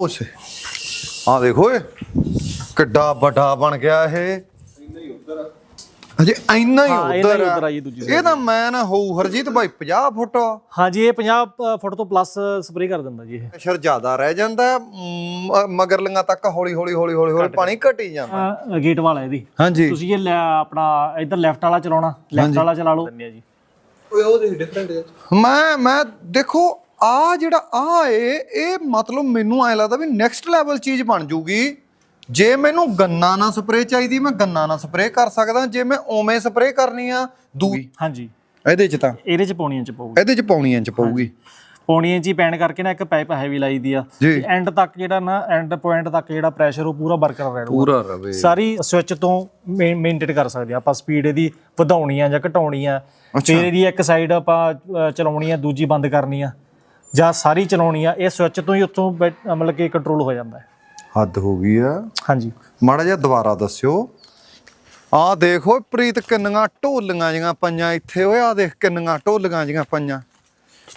ਉਸੇ ਆ ਦੇਖੋ ਇਹ ਕਿੱਡਾ ਵੱਡਾ ਬਣ ਗਿਆ ਇਹ। ਅਜੇ ਇੰਨਾ ਹੀ ਹਾਂ, ਇੰਨਾ ਹੀ ਉਧਰ ਉੱਧਰ ਆ ਜੀ ਦੂਜੀ ਇਹ ਤਾਂ ਮੈਂ ਨਾ ਹੋਊ ਹਰਜੀਤ ਭਾਈ 50 ਫੁੱਟ। ਹਾਂਜੀ ਇਹ 50 ਫੁੱਟ ਤੋਂ ਪਲੱਸ ਸਪਰੇਅ ਕਰ ਦਿੰਦਾ ਜੀ ਇਹ। ਪ੍ਰੈਸ਼ਰ ਜ਼ਿਆਦਾ ਰਹਿ ਜਾਂਦਾ ਹੈ, ਮ- ਮਗਰਲੀਆਂ ਤੱਕ ਹੌਲੀ ਹੌਲੀ ਹੌਲੀ ਹੌਲੀ ਹੌਲੀ ਪਾਣੀ ਘਟੀ ਜਾਂਦਾ। ਅਹ ਗੇਟ ਵਾਲਾ ਇਹਦੀ। ਹਾਂਜੀ। ਤੁਸੀਂ ਇਹ ਲੈ- ਆਪਣਾ ਇਧਰ ਲੈਫਟ ਵਾਲਾ ਚਲਾਉਣਾ। ਲੈਫਟ ਵਾਲਾ ਚਲਾ ਲਓ। ਮੈਂ ਮੈਂ ਦੇਖੋ ਆ ਜਿਹੜਾ ਆ ਏ ਇਹ ਮਤਲਬ ਮੈਨੂੰ ਐ ਲੱਗਦਾ ਵੀ ਨੈਕਸਟ ਲੈਵਲ ਚੀਜ਼ ਬਣ ਜੂਗੀ। ਜੇ ਮੈਨੂੰ ਗੰਨਾ ਨਾਲ ਸਪਰੇਅ ਚਾਹੀਦੀ ਮੈਂ ਗੰਨਾ ਨਾਲ ਸਪਰੇਅ ਕਰ ਸਕਦਾ। ਜੇ ਮੈਂ ਓਵੇਂ ਸਪਰੇਅ ਕਰਨੀ ਆ ਦੂ ਹਾਂਜੀ। ਇਹਦੇ ਚ ਤਾਂ। ਇਹਦੇ ਚ ਪੌਣੀਆਂ ਚ ਪਊਗਾ। ਇਹਦੇ ਚ ਪੌਣੀਆਂ ਚ ਪਊਗੀ। ਪੌਣੀਆਂ ਚ ਹੀ ਪੈਣ ਕਰਕੇ ਨਾ ਇੱਕ ਪਾਈਪ ਹੈਵੀ ਲਾਈ ਦੀ ਆ। ਜੀ। ਐਂਡ ਤੱਕ ਜਿਹੜਾ ਨਾ ਐਂਡ ਪੁਆਇੰਟ ਤੱਕ ਜਿਹੜਾ ਪ੍ਰੈਸ਼ਰ ਉਹ ਪੂਰਾ ਬਰਕਰਾਰ ਰਹਿਣਾ ਪੂਰਾ ਰਵੇ। ਸਾਰੀ ਸਵਿਚ ਤੋਂ ਮੇਨਟੇਨ ਕਰ ਸਕਦੇ ਆ। ਆਪਾਂ ਸਪੀਡ ਇਹਦੀ ਵਧਾਉਣੀ ਆ ਜਾਂ ਘਟਾਉਣੀ ਆ। ਫਿਰ ਇਹਦੀ ਇੱਕ ਸਾਈਡ ਆਪਾਂ ਚਲਾਉਣੀ ਆ ਦੂਜੀ ਬੰਦ ਕਰਨੀ ਆ। ਜਾਂ ਸਾਰੀ ਚਲਾਉਣੀ ਆ ਇਹ ਸਵਿਚ ਤੋਂ ਹੀ ਉੱਥੋਂ ਮਤਲਬ ਕਿ ਕੰਟਰੋਲ ਹੋ ਜਾਂਦਾ ਹੈ। ਹੱਦ ਹੋ ਗਈ ਆ ਹਾਂਜੀ। ਮਾੜਾ ਜਿਹਾ ਦੁਬਾਰਾ ਦੱਸਿਓ। ਆ ਦੇਖੋ ਪ੍ਰੀਤ ਕਿੰਨੀਆਂ ਢੋਲੀਆਂ ਜੀਆਂ ਪਈਆਂ ਇੱਥੇ ਓਏ ਆ ਦੇਖ ਕਿੰਨੀਆਂ ਢੋਲੀਆਂ ਜੀਆਂ ਪਈਆਂ।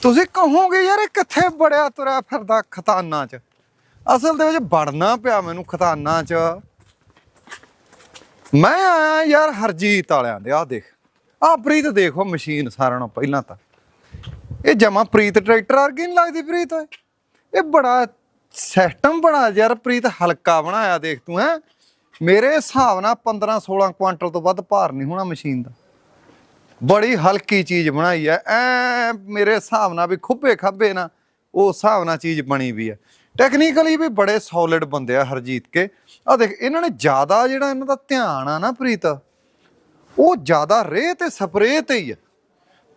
ਤੁਸੀਂ ਕਹੋਗੇ ਯਾਰ ਇਹ ਕਿੱਥੇ ਬੜਿਆ ਤੁਰਿਆ ਫਿਰਦਾ ਖਤਾਨਾਂ 'ਚ? ਅਸਲ ਦੇ ਵਿੱਚ ਵੜਨਾ ਪਿਆ ਮੈਨੂੰ ਖਤਾਨਾਂ 'ਚ। ਮੈਂ ਆਇਆ ਯਾਰ ਹਰਜੀਤ ਵਾਲਿਆਂ ਦੇ ਆ ਦੇਖ। ਆ ਪ੍ਰੀਤ ਦੇਖੋ ਮਸ਼ੀਨ ਸਾਰਿਆਂ ਨਾਲੋਂ ਪਹਿਲਾਂ ਤਾਂ। ਇਹ ਜਮਾ ਪ੍ਰੀਤ ਟਰੈਕਟਰ ਵਰਗੀ ਨਹੀਂ ਲੱਗਦੀ ਪ੍ਰੀਤ। ਇਹ ਬੜਾ ਸਿਸਟਮ ਬਣਾ ਯਾਰ ਪ੍ਰੀਤ, ਹਲਕਾ ਬਣਾਇਆ ਦੇਖ ਤੂੰ ਹੈ। ਮੇਰੇ ਹਿਸਾਬ ਨਾਲ 15 16 ਕੁਆਂਟਲ ਤੋਂ ਵੱਧ ਭਾਰ ਨਹੀਂ ਹੋਣਾ ਮਸ਼ੀਨ ਦਾ। ਬੜੀ ਹਲਕੀ ਚੀਜ਼ ਬਣਾਈ ਐ। ਐ ਮੇਰੇ ਹਿਸਾਬ ਨਾਲ ਵੀ ਖੁੱਬੇ ਖੱਬੇ ਨਾ ਉਹ ਹਿਸਾਬ ਨਾਲ ਚੀਜ਼ ਬਣੀ ਵੀ ਐ। ਟੈਕਨੀਕਲੀ ਵੀ ਬੜੇ ਸੋਲਿਡ ਬੰਦੇ ਆ ਹਰਜੀਤ ਕੇ। ਆ ਦੇਖ, ਇਹਨਾਂ ਨੇ ਜ਼ਿਆਦਾ ਜਿਹੜਾ ਇਹਨਾਂ ਦਾ ਧਿਆਨ ਆ ਨਾ ਪ੍ਰੀਤ, ਉਹ ਜ਼ਿਆਦਾ ਰੇਹ ਤੇ ਸਪਰੇਅ ਤੇ ਹੀ ਆ।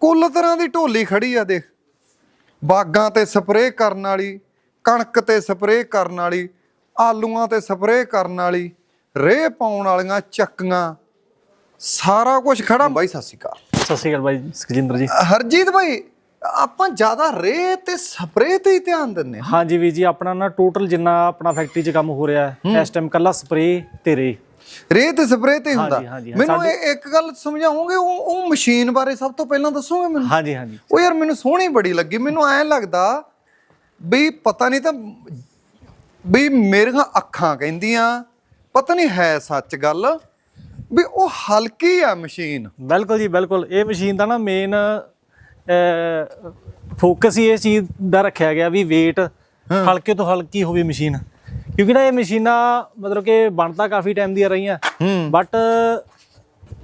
ਕੁੱਲ ਤਰ੍ਹਾਂ ਦੀ ਢੋਲੀ ਖੜੀ ਆ ਦੇਖ। ਬਾਗਾਂ ਤੇ ਸਪਰੇਅ ਕਰਨ ਵਾਲੀ ਕਣਕ ਤੇ ਸਪਰੇਅ ਕਰਨ ਵਾਲੀ ਆਲੂਆਂ ਤੇ ਸਪਰੇਅ ਕਰਨ ਵਾਲੀ ਰੇਹ ਪਾਉਣ ਵਾਲੀਆਂ ਚੱਕੀਆਂ। ਸਾਰਾ ਕੁਝ ਖੜਾ। ਬਾਈ ਸਤਿ ਸ਼੍ਰੀ ਅਕਾਲ। ਸਤਿ ਸ਼੍ਰੀ ਅਕਾਲ ਬਾਈ ਸੁਖਜਿੰਦਰ ਜੀ। ਹਰਜੀਤ ਭਾਈ ਆਪਾਂ ਜ਼ਿਆਦਾ ਰੇਹ ਤੇ ਸਪਰੇਅ ਤੇ ਹੀ ਧਿਆਨ ਦਿੰਨੇ ਹਾਂ। ਹਾਂਜੀ ਵੀ ਜੀ ਆਪਣਾ ਨਾ ਟੋਟਲ ਜਿੰਨਾ ਆਪਣਾ ਫੈਕਟਰੀ 'ਚ ਕੰਮ ਹੋ ਰਿਹਾ ਹੈ ਇਸ ਟਾਈਮ ਕੱਲਾ ਸਪਰੇਅ ਤੇ ਰੇ ਰੇਹ ਤੇ ਸਪਰੇਅ ਤੇ ਹੁੰਦਾ। ਹਾਂਜੀ, ਹਾਂਜੀ, ਮੈਨੂੰ ਇਹ ਇੱਕ ਗੱਲ ਸਮਝਾਓਗੇ? ਉਹ ਉਹ ਮਸ਼ੀਨ ਬਾਰੇ ਸਭ ਤੋਂ ਪਹਿਲਾਂ ਦੱਸੋਗੇ ਮੈਨੂੰ? ਹਾਂਜੀ ਹਾਂਜੀ। ਉਹ ਯਾਰ ਮੈਨੂੰ ਸੋਹਣੀ ਬੜੀ ਲੱਗੀ। ਮੈਨੂੰ ਐਂ ਲੱਗਦਾ ਵੀ ਪਤਾ ਨਹੀਂ ਤਾਂ ਵੀ ਮੇਰੀਆਂ ਅੱਖਾਂ ਕਹਿੰਦੀਆਂ ਪਤਾ ਨਹੀਂ ਹੈ ਸੱਚ ਗੱਲ ਵੀ ਉਹ ਹਲਕੀ ਆ ਮਸ਼ੀਨ। ਬਿਲਕੁਲ ਜੀ ਬਿਲਕੁਲ। ਇਹ ਮਸ਼ੀਨ ਦਾ ਨਾ ਮੇਨ ਫੋਕਸ ਹੀ ਇਸ ਚੀਜ਼ ਦਾ ਰੱਖਿਆ ਗਿਆ ਵੀ weight ਹਲਕੇ ਤੋਂ ਹਲਕੀ ਹੋਵੇ ਮਸ਼ੀਨ। ਕਿਉਂਕਿ ਨਾ ਇਹ ਮਸ਼ੀਨਾਂ ਮਤਲਬ ਕਿ ਬਣਦਾ ਕਾਫੀ ਟਾਈਮ ਦੀਆਂ ਰਹੀਆਂ। ਬਟ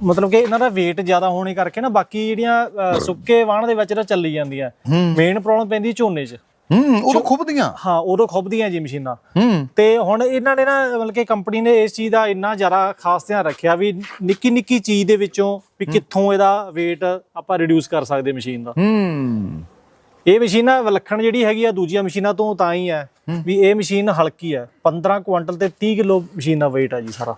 ਮਤਲਬ ਕਿ ਇਹਨਾਂ ਦਾ weight ਜ਼ਿਆਦਾ ਹੋਣੇ ਕਰਕੇ ਨਾ ਬਾਕੀ ਜਿਹੜੀਆਂ ਸੁੱਕੇ ਵਾਹਣ ਦੇ ਵਿੱਚ ਤਾਂ ਚੱਲੀ ਜਾਂਦੀਆਂ। ਮੇਨ ਪ੍ਰੋਬਲਮ ਪੈਂਦੀ ਝੋਨੇ 'ਚ। ਹੂੰ ਉਹ ਖੁੱਬਦੀਆਂ ਹਾਂ ਉਦੋਂ ਖੁੱਬਦੀਆਂ ਜੀ ਮਸ਼ੀਨਾਂ। ਹੂੰ। ਤੇ ਹੁਣ ਇਹਨਾਂ ਨੇ ਨਾ ਮਤਲਬ ਕਿ ਕੰਪਨੀ ਨੇ ਇਸ ਚੀਜ਼ ਦਾ ਇੰਨਾ ਜ਼ਿਆਦਾ ਖਾਸ ਧਿਆਨ ਰੱਖਿਆ ਵੀ ਨਿੱਕੀ ਨਿੱਕੀ ਚੀਜ਼ ਦੇ ਵਿੱਚੋਂ ਵੀ ਕਿੱਥੋਂ ਇਹਦਾ weight ਆਪਾਂ ਰਿਡਿਊਸ ਕਰ ਸਕਦੇ ਮਸ਼ੀਨ ਦਾ। ਹੂੰ। ਇਹ ਮਸ਼ੀਨ ਨਾ ਵਿਲੱਖਣ ਜਿਹੜੀ ਹੈਗੀ ਆ ਦੂਜੀਆਂ ਮਸ਼ੀਨਾਂ ਤੋਂ ਤਾਂ ਹੀ ਹੈ। ਵੀ ਇਹ ਮਸ਼ੀਨ ਹਲਕੀ ਹੈ 15 ਕੁਇੰਟਲ ਤੇ 30 ਕਿਲੋ ਮਸ਼ੀਨ ਦਾ weight ਆ ਜੀ ਸਾਰਾ।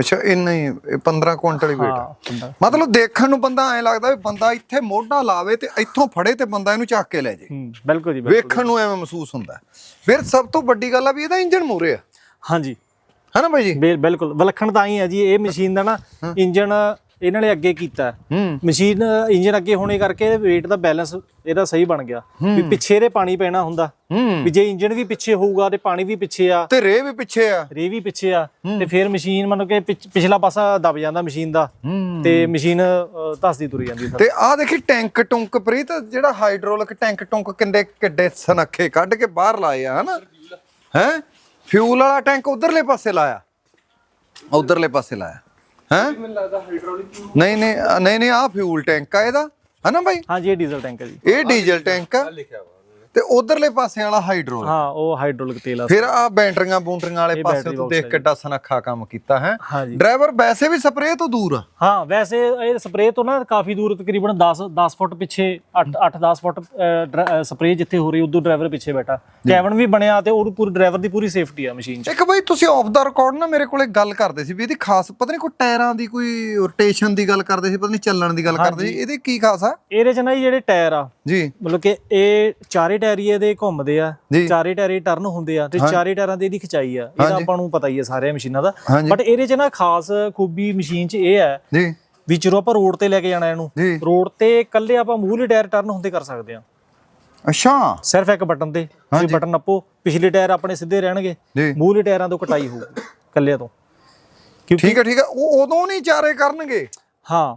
ਅੱਛਾ ਇੰਨਾ ਹੀ ਇਹ 15 ਕੁਇੰਟਲ ਹੀ weight ਆ। ਹਾਂ 15 ਮਤਲਬ ਦੇਖਣ ਨੂੰ ਬੰਦਾ ਐਂ ਲੱਗਦਾ ਵੀ ਬੰਦਾ ਇੱਥੇ ਮੋਢਾ ਲਾਵੇ ਤੇ ਇੱਥੋਂ ਫੜੇ ਤੇ ਬੰਦਾ ਇਹਨੂੰ ਚੱਕ ਕੇ ਲੈ ਜੇ। ਬਿਲਕੁਲ ਜੀ ਵੇਖਣ ਨੂੰ ਐਵੇਂ ਮਹਿਸੂਸ ਹੁੰਦਾ। ਫਿਰ ਸਭ ਤੋਂ ਵੱਡੀ ਗੱਲ ਆ ਵੀ ਇਹਦਾ ਇੰਜਨ ਮੂਰੇ ਆ। ਹਾਂਜੀ। ਹੈਨਾ ਬਾਈ ਜੀ? ਬਿਲ- ਬਿਲਕੁਲ। ਵਿਲੱਖਣ ਤਾਂ ਹੀ ਹੈ ਜੀ ਇਹ ਮਸ਼ੀਨ ਦਾ ਨਾ ਇੰਜਨ ਇਹਨਾਂ ਨੇ ਅੱਗੇ ਕੀਤਾ। ਮਸ਼ੀਨ ਇੰਜਨ ਅੱਗੇ ਹੋਣੇ ਕਰਕੇ weight ਦਾ ਬੈਲੈਂਸ ਇਹਦਾ ਸਹੀ ਬਣ ਗਿਆ। ਵੀ ਪਿੱਛੇ ਦੇ ਪਾਣੀ ਪੈਣਾ ਹੁੰਦਾ। ਵੀ ਜੇ ਇੰਜਨ ਵੀ ਪਿੱਛੇ ਹੋਊਗਾ ਤੇ ਪਾਣੀ ਵੀ ਪਿੱਛੇ ਆ। ਤੇ ਰੇ ਵੀ ਪਿੱਛੇ ਆ। ਰੇ ਵੀ ਪਿੱਛੇ ਆ। ਤੇ ਫਿਰ ਮਸ਼ੀਨ ਮੰਨ ਕੇ ਪਿਛ- ਪਿਛਲਾ ਪਾਸਾ ਦਬ ਜਾਂਦਾ ਮਸ਼ੀਨ ਦਾ। ਤੇ ਮਸ਼ੀਨ ਧੱਸਦੀ ਤੁਰੀ ਜਾਂਦੀ ਤੇ ਆਹ ਦੇਖੀ ਟੈਂਕ ਟੁੰਕ ਪ੍ਰੀਤ ਜਿਹੜਾ ਹਾਈਡ੍ਰੋਲਿਕ ਟੈਂਕ ਟੁੰਕ ਕਿੰਨੇ ਕਿੱਡੇ ਸਨੱਖੇ ਕੱਢ ਕੇ ਬਾਹਰ ਲਾਏ ਆ ਹਨਾ? ਹੈ? ਫਿਊਲ ਵਾਲਾ ਟੈਂਕ ਉਧਰਲੇ ਪਾਸੇ ਲਾਇਆ। ਉਧਰਲੇ ਪਾਸੇ ਲਾਇਆ। ਹੈ? ਮੈਨੂੰ ਲੱਗਦਾ ਹਾਈਡ੍ਰੋਲਿਕ ਨਹੀਂ ਨਹੀਂ ਨਹੀਂ ਨਹੀਂ ਆਹ ਫਿਊਲ ਟੈਂਕ ਆ ਇਹਦਾ। ਹਨਾ ਬਾਈ? ਹਾਂਜੀ ਇਹ ਡੀਜ਼ਲ ਟੈਂਕ ਹੈ ਜੀ। ਇਹ ਡੀਜ਼ਲ ਟੈਂਕ ਆ। ਤੇ ਉਧਰਲੇ ਪਾਸੇ ਵਾਲਾ ਹਾਈਡ੍ਰੋਲਿਕ ਹਾਂ ਉਹ ਹਾਈਡ੍ਰੋਲਿਕ ਤੇਲ ਆ। ਫਿਰ ਆ ਬੈਟਰੀਆਂ ਬੂਟਰੀਆਂ ਵਾਲੇ ਪਾਸੇ ਤੋਂ ਦੇਖ ਕਿੱਡਾ ਸਨੱਖਾ ਕੰਮ ਕੀਤਾ ਹੈ। ਡਰਾਈਵਰ ਵੈਸੇ ਵੀ ਸਪਰੇਅ ਤੋਂ ਦੂਰ ਆ। ਹਾਂ ਵੈਸੇ ਇਹ ਸਪਰੇਅ ਤੋਂ ਨਾ ਕਾਫੀ ਦੂਰ ਤਕਰੀਬਨ 10 10 ਫੁੱਟ ਪਿੱਛੇ 8 8 10 ਫੁੱਟ ਸਪਰੇਅ ਜਿੱਥੇ ਹੋ ਰਹੀ ਉਦੋਂ ਡਰਾਈਵਰ ਪਿੱਛੇ ਬੈਠਾ। ਕੈਬਨ ਵੀ ਬਣਿਆ ਤੇ ਉਹ ਪੂਰੀ ਡਰਾਈਵਰ ਦੀ ਪੂਰੀ ਸੇਫਟੀ ਆ ਮਸ਼ੀਨ 'ਚ। ਇੱਕ ਬਈ ਤੁਸੀਂ ਆਫ ਦਾ ਰਿਕਾਰਡ ਨਾ ਮੇਰੇ ਕੋਲੇ ਗੱਲ ਕਰਦੇ ਸੀ ਵੀ ਇਹਦੀ ਖਾਸ ਪਤਾ ਨਹੀਂ ਕੋਈ ਟਾਇਰਾਂ ਦੀ ਕੋਈ ਰੋਟੇਸ਼ਨ ਦੀ ਗੱਲ ਕਰਦੇ ਸੀ ਪਤਾ ਨਹੀਂ ਚੱਲਣ ਦੀ ਗੱਲ ਕਰਦੇ ਸੀ। ਇਹਦੀ ਕੀ ਖਾਸ ਆ? ਇਹਦੇ 'ਚ ਨਾ ਜਿਹੜੇ ਟਾਇਰ ਆ ਜੀ। ਮਤਲਬ ਕਿ ਇਹ ਚਾਰੇ ਟਾਇਰ ਹੀ ਇਹਦੇ ਘੁੰਮਦੇ ਆ। ਚਾਰੇ ਟਾਇਰ ਟਰਨ ਹੁੰਦੇ ਆ ਤੇ ਚਾਰੇ ਟਾਇਰਾਂ ਦੀ ਇਹਦੀ ਖਿਚਾਈ ਆ। ਇਹਦਾ ਆਪਾਂ ਨੂੰ ਪਤਾ ਹੀ ਆ ਸਾਰੇ ਮਸ਼ੀਨਾਂ ਦਾ। ਬਟ ਇਹਦੇ 'ਚ ਨਾ ਖਾਸ ਖੂਬੀ ਮਸ਼ੀਨ 'ਚ ਇਹ ਹੈ ਜੀ। ਵੀ ਜਦੋਂ ਆਪਾਂ ਰੋਡ ਤੇ ਲੈ ਕੇ ਜਾਣਾ ਇਹਨੂੰ ਰੋਡ ਤੇ ਇਕੱਲੇ ਆਪਾਂ ਮੂਹਰੇ ਟਾਇਰ ਟਰਨ ਹੁੰਦੇ ਕਰ ਸਕਦੇ ਆ। ਅੱਛਾ। ਸਿਰਫ ਇੱਕ ਬਟਨ ਤੇ ਤੁਸੀਂ ਬਟਨ ਨੱਪੋ ਪਿਛਲੇ ਟਾਇਰ ਆਪਣੇ ਸਿੱਧੇ ਰਹਿਣਗੇ ਮੂਹਰੇ ਟਾਇਰਾਂ ਤੋਂ ਕਟਾਈ ਹੋਊਗੀ ਕੱਲਿਆਂ ਤੋਂ। ਠੀਕ ਹੈ ਠੀਕ ਹੈ ਉਹ ਉਦੋਂ ਨਹੀਂ ਚਾਰੇ ਕਰਨਗੇ। ਹਾਂ।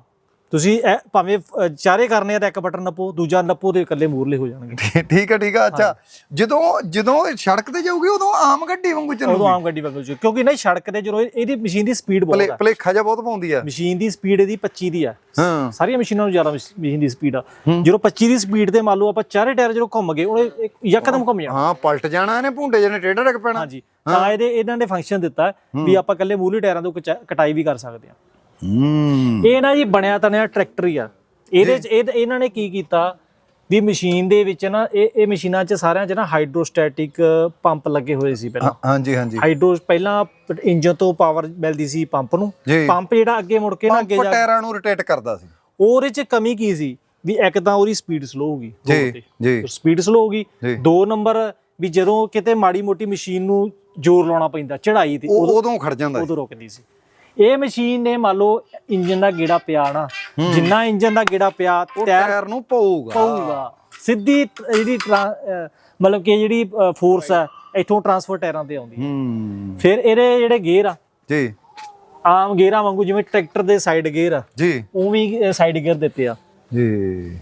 ਤੁਸੀਂ ਇਹ ਭਾਵੇਂ ਅ, ਚਾਰੇ ਕਰਨੇ ਆ ਤਾਂ ਇੱਕ ਬਟਨ ਨੱਪੋ ਦੂਜਾ ਨੱਪੋ ਤੇ ਇਕੱਲੇ ਮੂਰਲੇ ਹੋ ਜਾਣਗੇ। ਠੀਕ ਹੈ ਠੀਕ ਹੈ ਅੱਛਾ। ਜਦੋਂ ਜਦੋਂ ਇਹ ਸੜਕ ਤੇ ਜਾਊਗੀ ਉਦੋਂ ਆਮ ਗੱਡੀ ਵਾਂਗੂ ਉਦੋਂ ਚੱਲੂਗੀ ਆਮ ਗੱਡੀ ਵਾਂਗੂ ਚੱਲ- ਕਿਉਂਕਿ ਨਹੀਂ ਸੜਕ ਤੇ ਜਦੋਂ ਇਹ- ਇਹਦੀ ਮਸ਼ੀਨ ਦੀ ਸਪੀਡ ਬਹੁਤ ਭਲੇ ਹੈ ਭਲੇਖਾ ਜਿਹਾ ਬਹੁਤ ਪਾਉਂਦੀ ਆ। ਮਸ਼ੀਨ ਦੀ ਸਪੀਡ ਇਹਦੀ 25 ਦੀ ਆ। ਹਾਂ। ਸਾਰੀਆਂ ਮਸ਼ੀਨਾਂ ਨੂੰ ਜ਼ਿਆਦਾ ਮਸ਼- ਮਸ਼ੀਨ ਦੀ ਸਪੀਡ ਆ। ਜਦੋਂ 25 ਦੀ ਸਪੀਡ ਤੇ ਮੰਨ ਲਓ ਆਪਾਂ ਚਾਰੇ ਟਾਇਰ ਜਦੋਂ ਘੁੰਮ ਗਏ ਉਹਨੇ ਇੱਕ ਯਕਦਮ ਘੁੰਮ ਜਾਣਾ। ਹਾਂ ਪਲਟ ਜਾਣਾ ਇਹਨੇ ਭੁੰਡੇ ਜਿਹਨੇ ਟੇਢਾ ਡਿੱਗ ਪੈਣਾ। ਹਾਂਜੀ। ਤਾਂ ਇਹਦੇ ਇਹਨਾਂ ਨੇ ਫੰਕਸ਼ਨ ਦਿੱਤਾ ਵੀ ਆਪਾਂ ਇਕੱਲੇ ਮੂਹਰੇ ਟਾਇਰਾਂ ਤੋਂ ਕਚਾ- ਕਟਾਈ ਵੀ ਕਰ ਸਕਦੇ ਆ। ਹੂੰ। ਇਹ ਨਾ ਜੀ ਬਣਿਆ ਤਣਿਆ ਟਰੈਕਟਰ ਹੀ ਆ। ਇਹਦੇ ਚ ਇਹ- ਇਹਨਾਂ ਨੇ ਕੀ ਕੀਤਾ ਵੀ ਮਸ਼ੀਨ ਦੇ ਵਿੱਚ ਨਾ ਇਹ ਇਹ ਮਸ਼ੀਨਾਂ 'ਚ ਸਾਰਿਆਂ 'ਚ ਨਾ ਹਾਈਡਰੋਸਟੈਟਿਕ ਪੰਪ ਲੱਗੇ ਹੋਏ ਸੀ ਪਹਿਲਾਂ। ਹਾਂਜੀ ਹਾਂਜੀ। ਹਾਈਡਰੋ ਪਹਿਲਾਂ ਇੰਜਨ ਤੋਂ ਪਾਵਰ ਮਿਲਦੀ ਸੀ ਪੰਪ ਨੂੰ। ਜੀ। ਪੰਪ ਜਿਹੜਾ ਅੱਗੇ ਮੁੜ ਕੇ ਨਾ ਅੱਗੇ ਜਾ ਟਾਇਰਾਂ ਨੂੰ ਰੋਟੇਟ ਕਰਦਾ ਸੀ। ਉਹਦੇ 'ਚ ਕਮੀ ਕੀ ਸੀ? ਵੀ ਇੱਕ ਤਾਂ ਉਹਦੀ ਸਪੀਡ ਸਲੋ ਹੋ ਗਈ। ਜੀ ਜੀ। ਸਪੀਡ ਸਲੋ ਹੋ ਗਈ। ਜੀ। ਦੋ ਨੰਬਰ ਵੀ ਜਦੋਂ ਕਿਤੇ ਮਾੜੀ ਮੋਟੀ ਮਸ਼ੀਨ ਨੂੰ ਜ਼ੋਰ ਲਾਉਣਾ ਪੈਂਦਾ ਚੜਾਈ ਤੇ ਉਹ ਉਦੋਂ ਖੜ ਜਾਂਦਾ ਸੀ। ਉਦੋਂ ਰੁਕਦੀ ਸੀ। ਇਹ ਮਸ਼ੀਨ ਨੇ ਮੰਨ ਲਓ ਇੰਜਨ ਦਾ ਗੇੜਾ ਪਿਆ ਨਾ ਜਿੰਨਾ ਇੰਜਨ ਦਾ ਗੇੜਾ ਪਿਆ ਟਾਇਰ ਨੂੰ ਪਊਗਾ। ਪਊਗਾ। ਸਿੱਧੀ ਜਿਹੜੀ ਮਤਲਬ ਕਿ ਜਿਹੜੀ ਫੋਰਸ ਹੈ ਇੱਥੋਂ ਟਰਾਂਸਫਰ ਟਾਇਰਾਂ ਤੇ ਆਉਂਦੀ ਹੂੰ। ਫਿਰ ਇਹਦੇ ਜਿਹੜੇ ਗੇਅਰ ਆ ਜੀ। ਆਮ ਗੇਅਰਾਂ ਵਾਂਗੂ ਜਿਵੇਂ ਟਰੈਕਟਰ ਦੇ ਸਾਈਡ ਗੇਅਰ ਆ ਜੀ। ਉਵੇਂ ਸਾਈਡ ਗੇਅਰ ਦਿੱਤੇ ਆ। ਜੀ।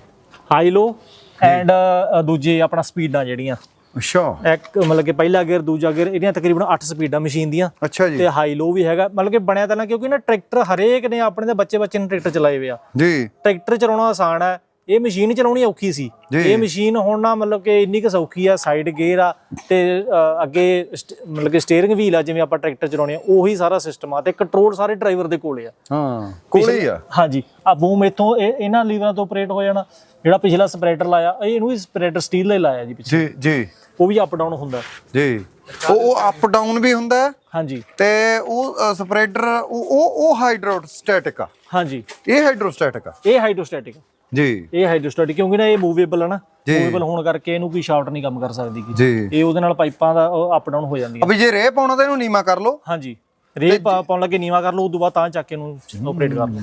ਹਾਈ ਲੋ ਐਂਡ ਦੂਜੇ ਆਪਣਾ ਸਪੀਡਾਂ ਜਿਹੜੀਆਂ। ਅੱਛਾ। ਇੱਕ ਮਤਲਬ ਕਿ ਪਹਿਲਾ ਗੇਅਰ ਦੂਜਾ ਗੇਅਰ ਇਹਦੀਆਂ ਤਕਰੀਬਨ 8 ਸਪੀਡਾਂ ਮਸ਼ੀਨ ਦੀਆਂ। ਅੱਛਾ ਜੀ। ਤੇ ਹਾਈ ਲੋ ਵੀ ਹੈਗਾ। ਮਤਲਬ ਕਿ ਬਣਿਆ ਤਾਂ ਨਾ ਕਿਉਂਕਿ ਨਾ ਟਰੈਕਟਰ ਹਰੇਕ ਨੇ ਆਪਣੇ ਦੇ ਬੱਚੇ ਬੱਚੇ ਨੇ ਟਰੈਕਟਰ ਚਲਾਏ ਹੋਏ ਆ। ਜੀ। ਟਰੈਕਟਰ ਚਲਾਉਣਾ ਆਸਾਨ ਹੈ। ਇਹ ਮਸ਼ੀਨ ਚਲਾਉਣੀ ਔਖੀ ਸੀ। ਇਹ ਮਸ਼ੀਨ ਹੁਣ ਨਾ ਮਤਲਬ ਕਿ ਇੰਨੀ ਕੁ ਸੌਖੀ ਆ ਸਾਈਡ ਗੇਅਰ ਆ ਤੇ ਅੱਗੇ ਮਤਲਬ ਕਿ ਸਟੀਅਰਿੰਗ ਵੀਲ ਆ ਜਿਵੇਂ ਆਪਾਂ ਟਰੈਕਟਰ ਚਲਾਉਣੇ ਆ ਉਹੀ ਸਾਰਾ ਸਿਸਟਮ ਆ ਤੇ ਕੰਟਰੋਲ ਸਾਰੇ ਡਰਾਈਵਰ ਦੇ ਕੋਲੇ ਆ। ਹਾਂ ਕੋਲੇ ਆ। ਹਾਂਜੀ। ਆ ਬੂਮ ਇੱਥੋਂ ਇਹ- ਇਹਨਾਂ ਲੀਵਰਾਂ ਤੋਂ ਆਪਰੇਟ ਹੋ ਜਾਣਾ ਜਿਹੜਾ ਪਿਛਲਾ ਸਪਰੈਡਰ ਲਾਇਆ ਇਹ ਇਹਨੂੰ ਵੀ ਸਪਰੈਡਰ ਸਟੀਲ ਦਾ ਲਾਇਆ ਜੀ ਪਿੱਛੇ ਜੀ ਜੀ। ਉਹ ਵੀ ਅਪ ਡਾਊਨ ਹੁੰਦਾ। ਜੀ। ਉਹ ਅਪ ਡਾਊਨ ਵੀ ਹੁੰਦਾ ਹਾਂਜੀ। ਤੇ ਉਹ ਸਪਰੈਡਰ ਉਹ ਉਹ ਉਹ ਹਾਈਡਰੋਸਟੈਟਿਕ ਆ। ਹਾਂਜੀ। ਇਹ ਹਾਈਡਰੋਸਟੈਟਿਕ ਆ। ਇਹ ਹਾਈਡਰੋਸਟੈਟਿਕ ਜੀ। ਇਹ ਹਾਈਡਰੋਸਟੈਟਿਕ ਕਿਉਂਕਿ ਨਾ ਇਹ ਮੂਵੇਬਲ ਹੈ ਨਾ। ਮੂਵੇਬਲ ਹੋਣ ਕਰਕੇ ਇਹਨੂੰ ਕੋਈ ਸ਼ਾਰਟ ਨਹੀਂ ਕੰਮ ਕਰ ਸਕਦੀ। ਜੀ। ਇਹ ਉਹਦੇ ਨਾਲ ਪਾਈਪਾਂ ਦਾ ਅਪ ਡਾਊਨ ਹੋ ਜਾਂਦੀਆਂ। ਅਭੀ ਜੇ ਰੇ ਪਾਉਣਾ ਤਾਂ ਇਹਨੂੰ ਨੀਮਾ ਕਰ ਲਓ। ਹਾਂਜੀ। ਰੇ ਪਾ- ਪਾਉਣ ਲੱਗੇ ਨੀਵਾ ਕਰ ਲਓ ਉਦੋਂ ਬਾਅਦ ਤਾਂ ਚੱਕ ਕੇ ਇਹਨੂੰ ਆਪਰੇਟ ਕਰ ਲਓ।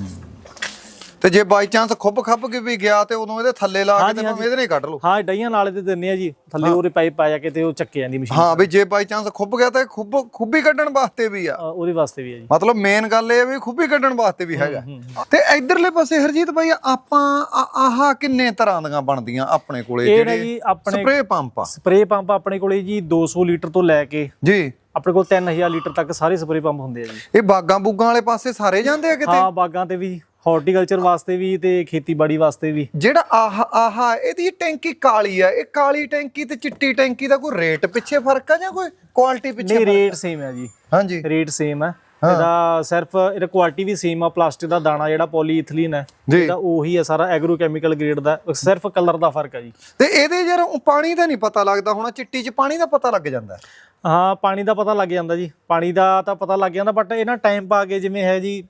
ਤੇ ਜੇ ਬਾਈ ਚਾਂਸ ਖੁੱਬ ਖੱਬ ਕੇ ਵੀ ਗਿਆ ਤੇ ਉਦੋਂ ਇਹਦੇ ਥੱਲੇ ਲਾ ਕੇ ਤੇ ਭਾਵੇਂ ਇਹਦੇ ਨਹੀਂ ਕੱਢ ਲਓ। ਹਾਂ ਡਈਆਂ ਨਾਲੇ ਤੇ ਦਿੰਨੇ ਆ ਜੀ। ਥੱਲੇ ਉਹਦੇ ਪਾਈਪ ਪਾ ਜਾ ਕੇ ਤੇ ਉਹ ਚੱਕੇ ਜਾਂਦੀ ਮਸ਼ੀਨ। ਹਾਂ ਵੀ ਜੇ ਬਾਈ ਚਾਂਸ ਖੁੱਬ ਗਿਆ ਤਾਂ ਖੁੱਬ ਖੁੱਬੀ ਕੱਢਣ ਵਾਸਤੇ ਵੀ ਆ। ਉਹਦੇ ਵਾਸਤੇ ਵੀ ਹੈ ਜੀ। ਮਤਲਬ ਮੇਨ ਗੱਲ ਇਹ ਆ ਵੀ ਖੁੱਬੀ ਕੱਢਣ ਵਾਸਤੇ ਵੀ ਹੈਗਾ। ਤੇ ਇਧਰਲੇ ਪਾਸੇ ਹਰਜੀਤ ਬਾਈ ਆਪਾਂ ਆ- ਆਹ ਕਿੰਨੇ ਤਰ੍ਹਾਂ ਦੀਆਂ ਬਣਦੀਆਂ ਆਪਣੇ ਕੋਲੇ ਇਹ ਨਾ ਜੀ ਆਪਣੇ ਸਪਰੇ ਪੰਪ ਆ? ਸਪਰੇ ਪੰਪ ਆਪਣੇ ਕੋਲੇ ਜੀ 200 ਲੀਟਰ ਤੋਂ ਲੈ ਕੇ ਜੀ। ਆਪਣੇ ਕੋਲ 3000 ਲੀਟਰ ਤੱਕ ਸਾਰੇ ਸਪਰੇ ਪੰਪ ਹੁੰਦੇ ਆ ਜੀ। ਇਹ ਬਾਗਾਂ ਬੂਗਾਂ ਵਾਲੇ ਪਾਸੇ ਸਾਰੇ ਜਾਂਦੇ ਆ ਕਿਤੇ? ਹਾਂ ਬਾਗਾਂ ਤੇ ਵੀ ਹਾਰਟੀਕਲਚਰ ਵਾਸਤੇ ਵੀ ਤੇ ਖੇਤੀਬਾੜੀ ਵਾਸਤੇ ਵੀ। ਜਿਹੜਾ ਆਹ ਆਹ ਇਹਦੀ ਟੈਂਕੀ ਕਾਲੀ ਆ ਇਹ ਕਾਲੀ ਟੈਂਕੀ ਤੇ ਚਿੱਟੀ ਟੈਂਕੀ ਦਾ ਕੋਈ ਰੇਟ ਪਿੱਛੇ ਫ਼ਰਕ ਆ ਜਾਂ ਕੋਈ ਕੁਆਲਿਟੀ ਪਿੱਛੇ ਨਹੀਂ ਰੇਟ ਸੇਮ ਹੈ ਜੀ। ਹਾਂਜੀ। ਰੇਟ ਸੇਮ ਹੈ। ਇਹਦਾ ਸਿਰਫ ਇਹਦਾ ਕੁਆਲਿਟੀ ਵੀ ਸੇਮ ਆ ਪਲਾਸਟਿਕ ਦਾ ਦਾਣਾ ਜਿਹੜਾ ਪੋਲੀਈਥਲੀਨ ਹੈ। ਇਹਦਾ ਉਹੀ ਹੈ ਸਾਰਾ ਐਗਰੋ ਕੈਮੀਕਲ ਗ੍ਰੇਡ ਦਾ ਸਿਰਫ ਕਲਰ ਦਾ ਫ਼ਰਕ ਹੈ ਜੀ। ਤੇ ਇਹਦੇ ਯਾਰ ਪਾਣੀ ਦਾ ਨਹੀਂ ਪਤਾ ਲੱਗਦਾ ਹੋਣਾ ਚਿੱਟੀ 'ਚ ਪਾਣੀ ਦਾ ਪਤਾ ਲੱਗ ਜਾਂਦਾ। ਹਾਂ ਪਾਣੀ ਦਾ ਪਤਾ ਲੱਗ ਜਾਂਦਾ ਜੀ। ਪਾਣੀ ਦਾ ਤਾਂ ਪਤਾ ਲੱਗ ਜਾਂਦਾ ਬਟ ਇਹ ਨਾ ਟਾਈਮ ਪਾ ਕੇ ਜਿਵੇਂ ਹੈ ਜੀ